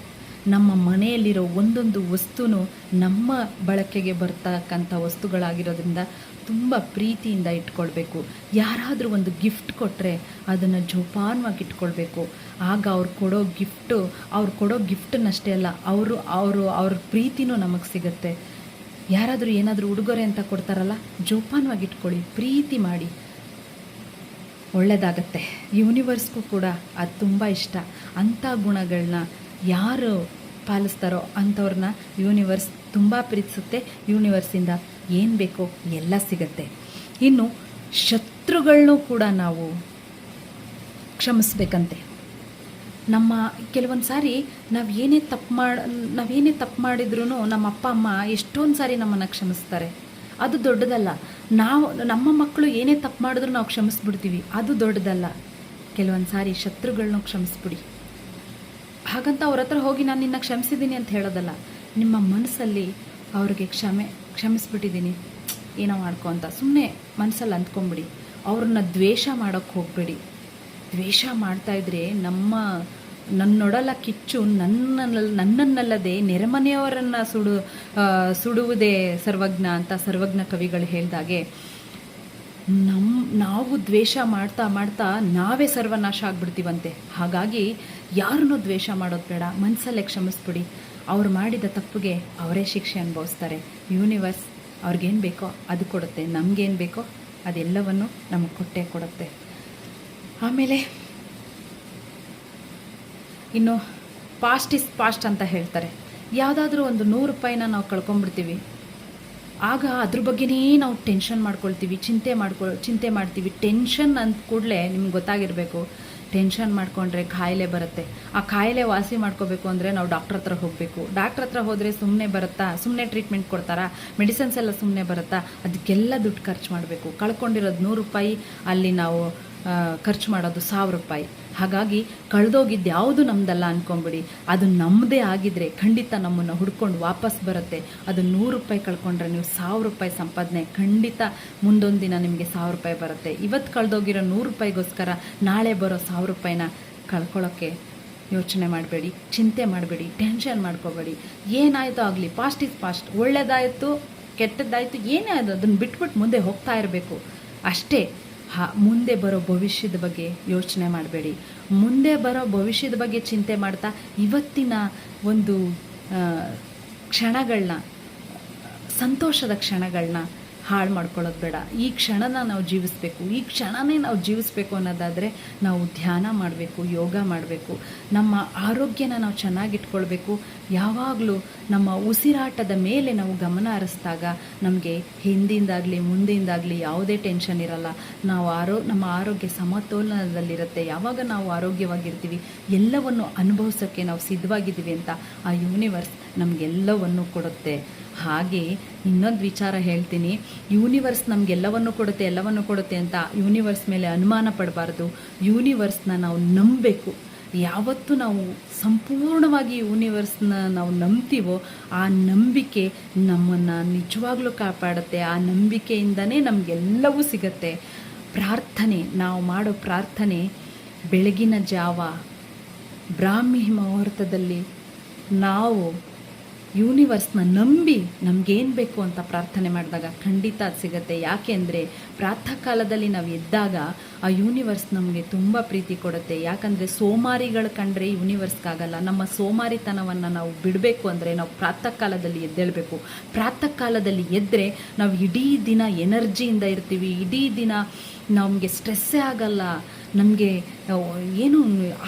ನಮ್ಮ ಮನೆಯಲ್ಲಿರೋ ಒಂದೊಂದು ವಸ್ತುನೂ ನಮ್ಮ ಬಳಕೆಗೆ ಬರ್ತಕ್ಕಂಥ ವಸ್ತುಗಳಾಗಿರೋದ್ರಿಂದ ತುಂಬ ಪ್ರೀತಿಯಿಂದ ಇಟ್ಕೊಳ್ಬೇಕು. ಯಾರಾದರೂ ಒಂದು ಗಿಫ್ಟ್ ಕೊಟ್ಟರೆ ಅದನ್ನು ಜೋಪಾನವಾಗಿ ಇಟ್ಕೊಳ್ಬೇಕು. ಆಗ ಅವ್ರು ಕೊಡೋ ಗಿಫ್ಟು, ಅವ್ರು ಕೊಡೋ ಗಿಫ್ಟನ್ನಷ್ಟೇ ಅಲ್ಲ, ಅವರು ಅವರು, ಅವ್ರ ಪ್ರೀತಿನೂ ನಮಗೆ ಸಿಗುತ್ತೆ. ಯಾರಾದರೂ ಏನಾದರೂ ಉಡುಗೊರೆ ಅಂತ ಕೊಡ್ತಾರಲ್ಲ, ಜೋಪಾನವಾಗಿ ಇಟ್ಕೊಳ್ಳಿ, ಪ್ರೀತಿ ಮಾಡಿ. ಒಳ್ಳೆಯದಾಗತ್ತೆ ಯೂನಿವರ್ಸ್ಗೂ ಕೂಡ ಅದು ತುಂಬ ಇಷ್ಟ. ಅಂಥ ಗುಣಗಳನ್ನ ಯಾರು ಪಾಲಿಸ್ತಾರೋ ಅಂಥವ್ರನ್ನ ಯೂನಿವರ್ಸ್ ತುಂಬ ಪ್ರೀತಿಸುತ್ತೆ. ಯೂನಿವರ್ಸಿಂದ ಏನು ಬೇಕೋ ಎಲ್ಲ ಸಿಗುತ್ತೆ. ಇನ್ನು ಶತ್ರುಗಳನ್ನೂ ಕೂಡ ನಾವು ಕ್ಷಮಿಸ್ಬೇಕಂತೆ. ನಮ್ಮ ಕೆಲವೊಂದು ಸಾರಿ ನಾವು ಏನೇ ತಪ್ಪು ಮಾಡಿ ನಾವೇನೇ ತಪ್ಪು ಮಾಡಿದ್ರೂ ನಮ್ಮ ಅಪ್ಪ, ಅಮ್ಮ ಎಷ್ಟೊಂದು ಸಾರಿ ನಮ್ಮನ್ನು ಕ್ಷಮಿಸ್ತಾರೆ. ಅದು ದೊಡ್ಡದಲ್ಲ. ನಾವು, ನಮ್ಮ ಮಕ್ಕಳು ಏನೇ ತಪ್ಪು ಮಾಡಿದ್ರು ನಾವು ಕ್ಷಮಿಸ್ಬಿಡ್ತೀವಿ. ಅದು ದೊಡ್ಡದಲ್ಲ. ಕೆಲವೊಂದು ಸಾರಿ ಶತ್ರುಗಳನ್ನೂ ಕ್ಷಮಿಸ್ಬಿಡಿ. ಹಾಗಂತ ಅವ್ರ ಹತ್ರ ಹೋಗಿ ನಾನು ನಿನ್ನ ಕ್ಷಮಿಸಿದ್ದೀನಿ ಅಂತ ಹೇಳೋದಲ್ಲ, ನಿಮ್ಮ ಮನಸ್ಸಲ್ಲಿ ಅವ್ರಿಗೆ ಕ್ಷಮೆ ಕ್ಷಮಿಸ್ಬಿಟ್ಟಿದ್ದೀನಿ ಏನೋ ಮಾಡ್ಕೊ ಅಂತ. ಸುಮ್ಮನೆ ಮನಸ್ಸಲ್ಲಿ ಅಂದ್ಕೊಂಬಿಡಿ ಅವ್ರನ್ನ ದ್ವೇಷ ಮಾಡೋಕ್ಕೆ ಹೋಗಬೇಡಿ. ದ್ವೇಷ ಮಾಡ್ತಾ ಇದ್ರೆ ನಮ್ಮ, ನನ್ನೊಡಲ ಕಿಚ್ಚು ನನ್ನ ನನ್ನನ್ನಲ್ಲದೆ ನೆರೆಮನೆಯವರನ್ನು ಸುಡು ಸುಡುವುದೇ ಸರ್ವಜ್ಞ ಅಂತ ಸರ್ವಜ್ಞ ಕವಿಗಳು ಹೇಳಿದಾಗೆ ನಮ್ಮ ನಾವು ದ್ವೇಷ ಮಾಡ್ತಾ ಮಾಡ್ತಾ ನಾವೇ ಸರ್ವನಾಶ ಆಗ್ಬಿಡ್ತೀವಂತೆ. ಹಾಗಾಗಿ ಯಾರನ್ನೂ ದ್ವೇಷ ಮಾಡೋದು ಬೇಡ ಮನಸ್ಸಲ್ಲೇ ಕ್ಷಮಿಸ್ಬಿಡಿ. ಅವ್ರು ಮಾಡಿದ ತಪ್ಪಿಗೆ ಅವರೇ ಶಿಕ್ಷೆ ಅನುಭವಿಸ್ತಾರೆ. ಯೂನಿವರ್ಸ್ ಅವ್ರಿಗೇನು ಬೇಕೋ ಅದು ಕೊಡುತ್ತೆ, ನಮಗೇನು ಬೇಕೋ ಅದೆಲ್ಲವನ್ನು ನಮಗೆ ಕೊಟ್ಟೇ ಕೊಡುತ್ತೆ. ಆಮೇಲೆ ಇನ್ನು ಪಾಸ್ಟ್ ಇಸ್ ಪಾಸ್ಟ್ ಅಂತ ಹೇಳ್ತಾರೆ. ಯಾವುದಾದ್ರೂ ಒಂದು ನೂರು ರೂಪಾಯಿನ ನಾವು ಕಳ್ಕೊಂಡ್ಬಿಡ್ತೀವಿ ಆಗ ಅದ್ರ ಬಗ್ಗೆನೇ ನಾವು ಟೆನ್ಷನ್ ಮಾಡ್ಕೊಳ್ತೀವಿ, ಚಿಂತೆ ಮಾಡ್ಕೊ, ಚಿಂತೆ ಮಾಡ್ತೀವಿ. ಟೆನ್ಷನ್ ಅಂದ ಕೂಡಲೇ ನಿಮ್ಗೆ ಗೊತ್ತಾಗಿರಬೇಕು. ಟೆನ್ಷನ್ ಮಾಡ್ಕೊಂಡ್ರೆ ಕಾಯಿಲೆ ಬರುತ್ತೆ. ಆ ಕಾಯಿಲೆ ವಾಸಿ ಮಾಡ್ಕೋಬೇಕು ಅಂದರೆ ನಾವು ಡಾಕ್ಟ್ರ್ ಹತ್ರ ಹೋಗಬೇಕು. ಡಾಕ್ಟ್ರ್ ಹತ್ರ ಹೋದರೆ ಸುಮ್ಮನೆ ಬರುತ್ತಾ? ಸುಮ್ಮನೆ ಟ್ರೀಟ್ಮೆಂಟ್ ಕೊಡ್ತಾರಾ? ಮೆಡಿಸಿನ್ಸ್ ಎಲ್ಲ ಸುಮ್ಮನೆ ಬರುತ್ತಾ? ಅದಕ್ಕೆಲ್ಲ ದುಡ್ಡು ಖರ್ಚು ಮಾಡಬೇಕು. ಕಳ್ಕೊಂಡಿರೋದು ನೂರು ರೂಪಾಯಿ ಅಲ್ಲಿ ನಾವು ಖರ್ಚು ಮಾಡೋದು ಸಾವಿರ ರೂಪಾಯಿ. ಹಾಗಾಗಿ ಕಳೆದೋಗಿದ್ದು ಯಾವುದು ನಮ್ದಲ್ಲ ಅಂದ್ಕೊಂಬಿಡಿ ಅದು ನಮ್ಮದೇ ಆಗಿದ್ರೆ ಖಂಡಿತ ನಮ್ಮನ್ನು ಹುಡ್ಕೊಂಡು ವಾಪಸ್ ಬರುತ್ತೆ. ಅದು ನೂರು ರೂಪಾಯಿ ಕಳ್ಕೊಂಡ್ರೆ ನೀವು ಸಾವಿರ ರೂಪಾಯಿ ಸಂಪಾದನೆ ಖಂಡಿತ ಮುಂದೊಂದು ದಿನ ನಿಮಗೆ ಸಾವಿರ ರೂಪಾಯಿ ಬರುತ್ತೆ. ಇವತ್ತು ಕಳೆದೋಗಿರೋ ನೂರು ರೂಪಾಯಿಗೋಸ್ಕರ ನಾಳೆ ಬರೋ ಸಾವಿರ ರೂಪಾಯಿನ ಕಳ್ಕೊಳ್ಳೋಕ್ಕೆ ಯೋಚನೆ ಮಾಡಬೇಡಿ, ಚಿಂತೆ ಮಾಡಬೇಡಿ, ಟೆನ್ಷನ್ ಮಾಡ್ಕೋಬೇಡಿ. ಏನಾಯಿತು ಆಗಲಿ, ಪಾಸ್ಟ್ ಇಸ್ ಪಾಸ್ಟ್. ಒಳ್ಳೆಯದಾಯಿತು ಕೆಟ್ಟದ್ದಾಯಿತು, ಏನೇ ಆಯಿತು ಅದನ್ನು ಬಿಟ್ಬಿಟ್ಟು ಮುಂದೆ ಹೋಗ್ತಾ ಇರಬೇಕು. ಅಷ್ಟೇ. ಮುಂದೆ ಬರೋ ಭವಿಷ್ಯದ ಬಗ್ಗೆ ಯೋಚನೆ ಮಾಡಬೇಡಿ. ಮುಂದೆ ಬರೋ ಭವಿಷ್ಯದ ಬಗ್ಗೆ ಚಿಂತೆ ಮಾಡ್ತಾ ಇವತ್ತಿನ ಒಂದು ಕ್ಷಣಗಳನ್ನ ಸಂತೋಷದ ಕ್ಷಣಗಳನ್ನ ಹಾಳು ಮಾಡ್ಕೊಳ್ಳೋದು ಬೇಡ. ಈ ಕ್ಷಣನ ನಾವು ಜೀವಿಸಬೇಕು. ಈ ಕ್ಷಣನೇ ನಾವು ಜೀವಿಸ್ಬೇಕು ಅನ್ನೋದಾದರೆ ನಾವು ಧ್ಯಾನ ಮಾಡಬೇಕು, ಯೋಗ ಮಾಡಬೇಕು. ನಮ್ಮ ಆರೋಗ್ಯನ ನಾವು ಚೆನ್ನಾಗಿಟ್ಕೊಳ್ಬೇಕು. ಯಾವಾಗಲೂ ನಮ್ಮ ಉಸಿರಾಟದ ಮೇಲೆ ನಾವು ಗಮನ ಹರಿಸಿದಾಗ ನಮಗೆ ಹಿಂದಿಂದಾಗಲಿ, ಮುಂದಿಂದಾಗಲಿ ಯಾವುದೇ ಟೆನ್ಷನ್ ಇರಲ್ಲ. ನಾವು ಆರೋ, ನಮ್ಮ ಆರೋಗ್ಯ ಸಮತೋಲನದಲ್ಲಿರುತ್ತೆ. ಯಾವಾಗ ನಾವು ಆರೋಗ್ಯವಾಗಿರ್ತೀವಿ, ಎಲ್ಲವನ್ನು ಅನುಭವಿಸೋಕ್ಕೆ ನಾವು ಸಿದ್ಧವಾಗಿದ್ದೀವಿ ಅಂತ ಆ ಯೂನಿವರ್ಸ್ ನಮಗೆಲ್ಲವನ್ನು ಕೊಡುತ್ತೆ. ಹಾಗೆ ಇನ್ನೊಂದು ವಿಚಾರ ಹೇಳ್ತೀನಿ. ಯೂನಿವರ್ಸ್ ನಮಗೆಲ್ಲವನ್ನು ಕೊಡುತ್ತೆ, ಎಲ್ಲವನ್ನು ಕೊಡುತ್ತೆ ಅಂತ ಯೂನಿವರ್ಸ್ ಮೇಲೆ ಅನುಮಾನ ಪಡಬಾರ್ದು. ಯೂನಿವರ್ಸ್ನ ನಾವು ನಂಬಬೇಕು. ಯಾವತ್ತು ನಾವು ಸಂಪೂರ್ಣವಾಗಿ ಯೂನಿವರ್ಸ್ನ ನಾವು ನಂಬ್ತೀವೋ ಆ ನಂಬಿಕೆ ನಮ್ಮನ್ನು ನಿಜವಾಗ್ಲೂ ಕಾಪಾಡುತ್ತೆ. ಆ ನಂಬಿಕೆಯಿಂದನೇ ನಮಗೆಲ್ಲವೂ ಸಿಗತ್ತೆ. ಪ್ರಾರ್ಥನೆ, ನಾವು ಮಾಡೋ ಪ್ರಾರ್ಥನೆ ಬೆಳಗಿನ ಜಾವ ಬ್ರಾಹ್ಮಿ ಮುಹೂರ್ತದಲ್ಲಿ ನಾವು ಯೂನಿವರ್ಸ್ನ ನಂಬಿ ನಮಗೇನು ಬೇಕು ಅಂತ ಪ್ರಾರ್ಥನೆ ಮಾಡಿದಾಗ ಖಂಡಿತ ಅದು ಸಿಗುತ್ತೆ. ಯಾಕೆಂದರೆ ಪ್ರಾತಃ ಕಾಲದಲ್ಲಿ ನಾವು ಎದ್ದಾಗ ಆ ಯೂನಿವರ್ಸ್ ನಮಗೆ ತುಂಬ ಪ್ರೀತಿ ಕೊಡುತ್ತೆ. ಯಾಕಂದರೆ ಸೋಮಾರಿಗಳು ಕಂಡ್ರೆ ಯೂನಿವರ್ಸ್ಗಾಗಲ್ಲ. ನಮ್ಮ ಸೋಮಾರಿತನವನ್ನು ನಾವು ಬಿಡಬೇಕು ಅಂದರೆ ನಾವು ಪ್ರಾತಃ ಕಾಲದಲ್ಲಿ ಎದ್ದೇಳಬೇಕು. ಪ್ರಾತಃ ಕಾಲದಲ್ಲಿ ಎದ್ದರೆ ನಾವು ಇಡೀ ದಿನ ಎನರ್ಜಿಯಿಂದ ಇರ್ತೀವಿ. ಇಡೀ ದಿನ ನಮಗೆ ಸ್ಟ್ರೆಸ್ಸೇ ಆಗಲ್ಲ. ನಮಗೆ ಏನು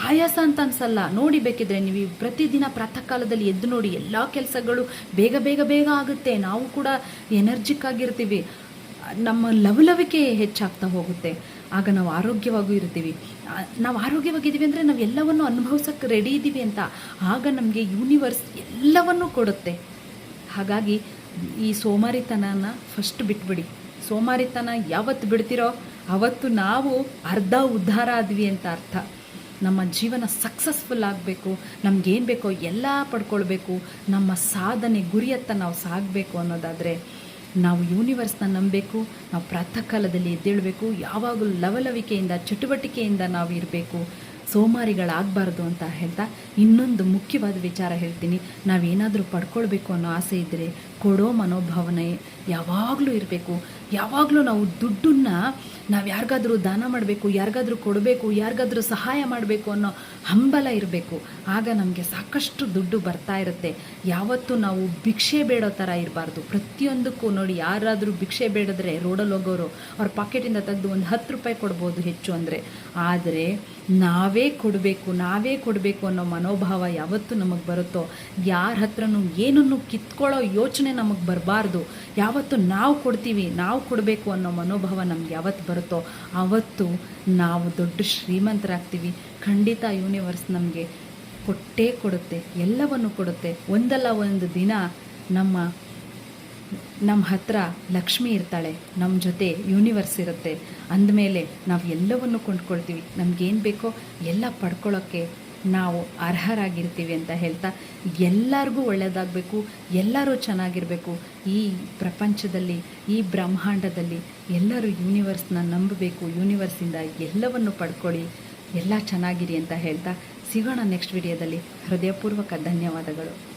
ಆಯಾಸ ಅಂತ ಅನ್ಸಲ್ಲ. ನೋಡಿ ಬೇಕಿದ್ರೆ ನೀವು ಪ್ರತಿದಿನ ಪ್ರಾತಃ ಕಾಲದಲ್ಲಿ ಎದ್ದು ನೋಡಿ ಎಲ್ಲ ಕೆಲಸಗಳು ಬೇಗ ಬೇಗ ಬೇಗ ಆಗುತ್ತೆ. ನಾವು ಕೂಡ ಎನರ್ಜಿಕ್ ಆಗಿರ್ತೀವಿ. ನಮ್ಮ ಲವಲವಿಕೆ ಹೆಚ್ಚಾಗ್ತಾ ಹೋಗುತ್ತೆ. ಆಗ ನಾವು ಆರೋಗ್ಯವಾಗೂ ಇರ್ತೀವಿ. ನಾವು ಆರೋಗ್ಯವಾಗಿದ್ದೀವಿ ಅಂದರೆ ನಾವು ಎಲ್ಲವನ್ನು ಅನುಭವಿಸೋಕ್ಕೆ ರೆಡಿ ಇದ್ದೀವಿ ಅಂತ. ಆಗ ನಮಗೆ ಯೂನಿವರ್ಸ್ ಎಲ್ಲವನ್ನೂ ಕೊಡುತ್ತೆ. ಹಾಗಾಗಿ ಈ ಸೋಮಾರಿತನನ ಫಸ್ಟ್ ಬಿಟ್ಬಿಡಿ. ಸೋಮಾರಿತನ ಯಾವತ್ತು ಬಿಡ್ತಿರೋ ಅವತ್ತು ನಾವು ಅರ್ಧ ಉದ್ಧಾರ ಆದ್ವಿ ಅಂತ ಅರ್ಥ. ನಮ್ಮ ಜೀವನ ಸಕ್ಸಸ್ಫುಲ್ ಆಗಬೇಕು ನಮಗೇನು ಬೇಕೋ ಎಲ್ಲ ಪಡ್ಕೊಳ್ಬೇಕು, ನಮ್ಮ ಸಾಧನೆ ಗುರಿಯತ್ತ ನಾವು ಸಾಗಬೇಕು ಅನ್ನೋದಾದರೆ ನಾವು ಯೂನಿವರ್ಸ್ನ ನಂಬಬೇಕು, ನಾವು ಪ್ರಾತಃ ಕಾಲದಲ್ಲಿ ಎದ್ದೇಳಬೇಕು, ಯಾವಾಗಲೂ ಲವಲವಿಕೆಯಿಂದ, ಚಟುವಟಿಕೆಯಿಂದ ನಾವು ಇರಬೇಕು, ಸೋಮಾರಿಗಳಾಗಬಾರ್ದು ಅಂತ ಹೇಳ್ತಾ ಇನ್ನೊಂದು ಮುಖ್ಯವಾದ ವಿಚಾರ ಹೇಳ್ತೀನಿ. ನಾವೇನಾದರೂ ಪಡ್ಕೊಳ್ಬೇಕು ಅನ್ನೋ ಆಸೆ ಇದ್ದರೆ ಕೊಡೋ ಮನೋಭಾವನೆ ಯಾವಾಗಲೂ ಇರಬೇಕು. ಯಾವಾಗಲೂ ನಾವು ದುಡ್ಡನ್ನು ನಾವು ಯಾರಿಗಾದ್ರೂ ದಾನ ಮಾಡಬೇಕು, ಯಾರಿಗಾದ್ರೂ ಕೊಡಬೇಕು, ಯಾರಿಗಾದರೂ ಸಹಾಯ ಮಾಡಬೇಕು ಅನ್ನೋ ಹಂಬಲ ಇರಬೇಕು. ಆಗ ನಮಗೆ ಸಾಕಷ್ಟು ದುಡ್ಡು ಬರ್ತಾ ಇರುತ್ತೆ. ಯಾವತ್ತೂ ನಾವು ಭಿಕ್ಷೆ ಬೇಡೋ ಥರ ಇರಬಾರ್ದು. ಪ್ರತಿಯೊಂದಕ್ಕೂ ನೋಡಿ ಯಾರಾದರೂ ಭಿಕ್ಷೆ ಬೇಡಿದ್ರೆ ರೋಡಲ್ಲಿ ಹೋಗೋರು ಅವ್ರ ಪಾಕೆಟಿಂದ ತೆಗೆದು ಒಂದು ಹತ್ತು ರೂಪಾಯಿ ಕೊಡ್ಬೋದು ಹೆಚ್ಚು ಅಂದರೆ. ಆದರೆ ನಾವೇ ಕೊಡಬೇಕು ನಾವೇ ಕೊಡಬೇಕು ಅನ್ನೋ ಮನೋಭಾವ ಯಾವತ್ತೂ ನಮಗೆ ಬರುತ್ತೋ, ಯಾರ ಹತ್ರನೂ ಏನನ್ನು ಕಿತ್ಕೊಳ್ಳೋ ಯೋಚನೆ ನಮಗೆ ಬರಬಾರ್ದು. ಯಾವತ್ತು ನಾವು ಕೊಡ್ತೀವಿ, ನಾವು ಕೊಡಬೇಕು ಅನ್ನೋ ಮನೋಭಾವ ನಮ್ಗೆ ಯಾವತ್ತು ಬರುತ್ತೋ ಆವತ್ತು ನಾವು ದೊಡ್ಡ ಶ್ರೀಮಂತರಾಗ್ತೀವಿ. ಖಂಡಿತ ಯೂನಿವರ್ಸ್ ನಮಗೆ ಕೊಟ್ಟೇ ಕೊಡುತ್ತೆ, ಎಲ್ಲವನ್ನು ಕೊಡುತ್ತೆ. ಒಂದಲ್ಲ ಒಂದು ದಿನ ನಮ್ಮ ನಮ್ಮ ಹತ್ರ ಲಕ್ಷ್ಮಿ ಇರ್ತಾಳೆ, ನಮ್ಮ ಜೊತೆ ಯೂನಿವರ್ಸ್ ಇರುತ್ತೆ. ಅಂದಮೇಲೆ ನಾವು ಎಲ್ಲವನ್ನು ಕೊಂಡ್ಕೊಳ್ತೀವಿ. ನಮಗೇನು ಬೇಕೋ ಎಲ್ಲ ಪಡ್ಕೊಳ್ಳೋಕ್ಕೆ ನಾವು ಅರ್ಹರಾಗಿರ್ತೀವಿ ಅಂತ ಹೇಳ್ತಾ, ಎಲ್ಲರಿಗೂ ಒಳ್ಳೆಯದಾಗಬೇಕು ಎಲ್ಲರೂ ಚೆನ್ನಾಗಿರಬೇಕು. ಈ ಪ್ರಪಂಚದಲ್ಲಿ, ಈ ಬ್ರಹ್ಮಾಂಡದಲ್ಲಿ ಎಲ್ಲರೂ ಯೂನಿವರ್ಸ್ನ ನಂಬಬೇಕು ಯೂನಿವರ್ಸಿಂದ ಎಲ್ಲವನ್ನು ಪಡ್ಕೊಳ್ಳಿ, ಎಲ್ಲ ಚೆನ್ನಾಗಿರಿ ಅಂತ ಹೇಳ್ತಾ ಸಿಗೋಣ ನೆಕ್ಸ್ಟ್ ವಿಡಿಯೋದಲ್ಲಿ ಹೃದಯಪೂರ್ವಕ ಧನ್ಯವಾದಗಳು.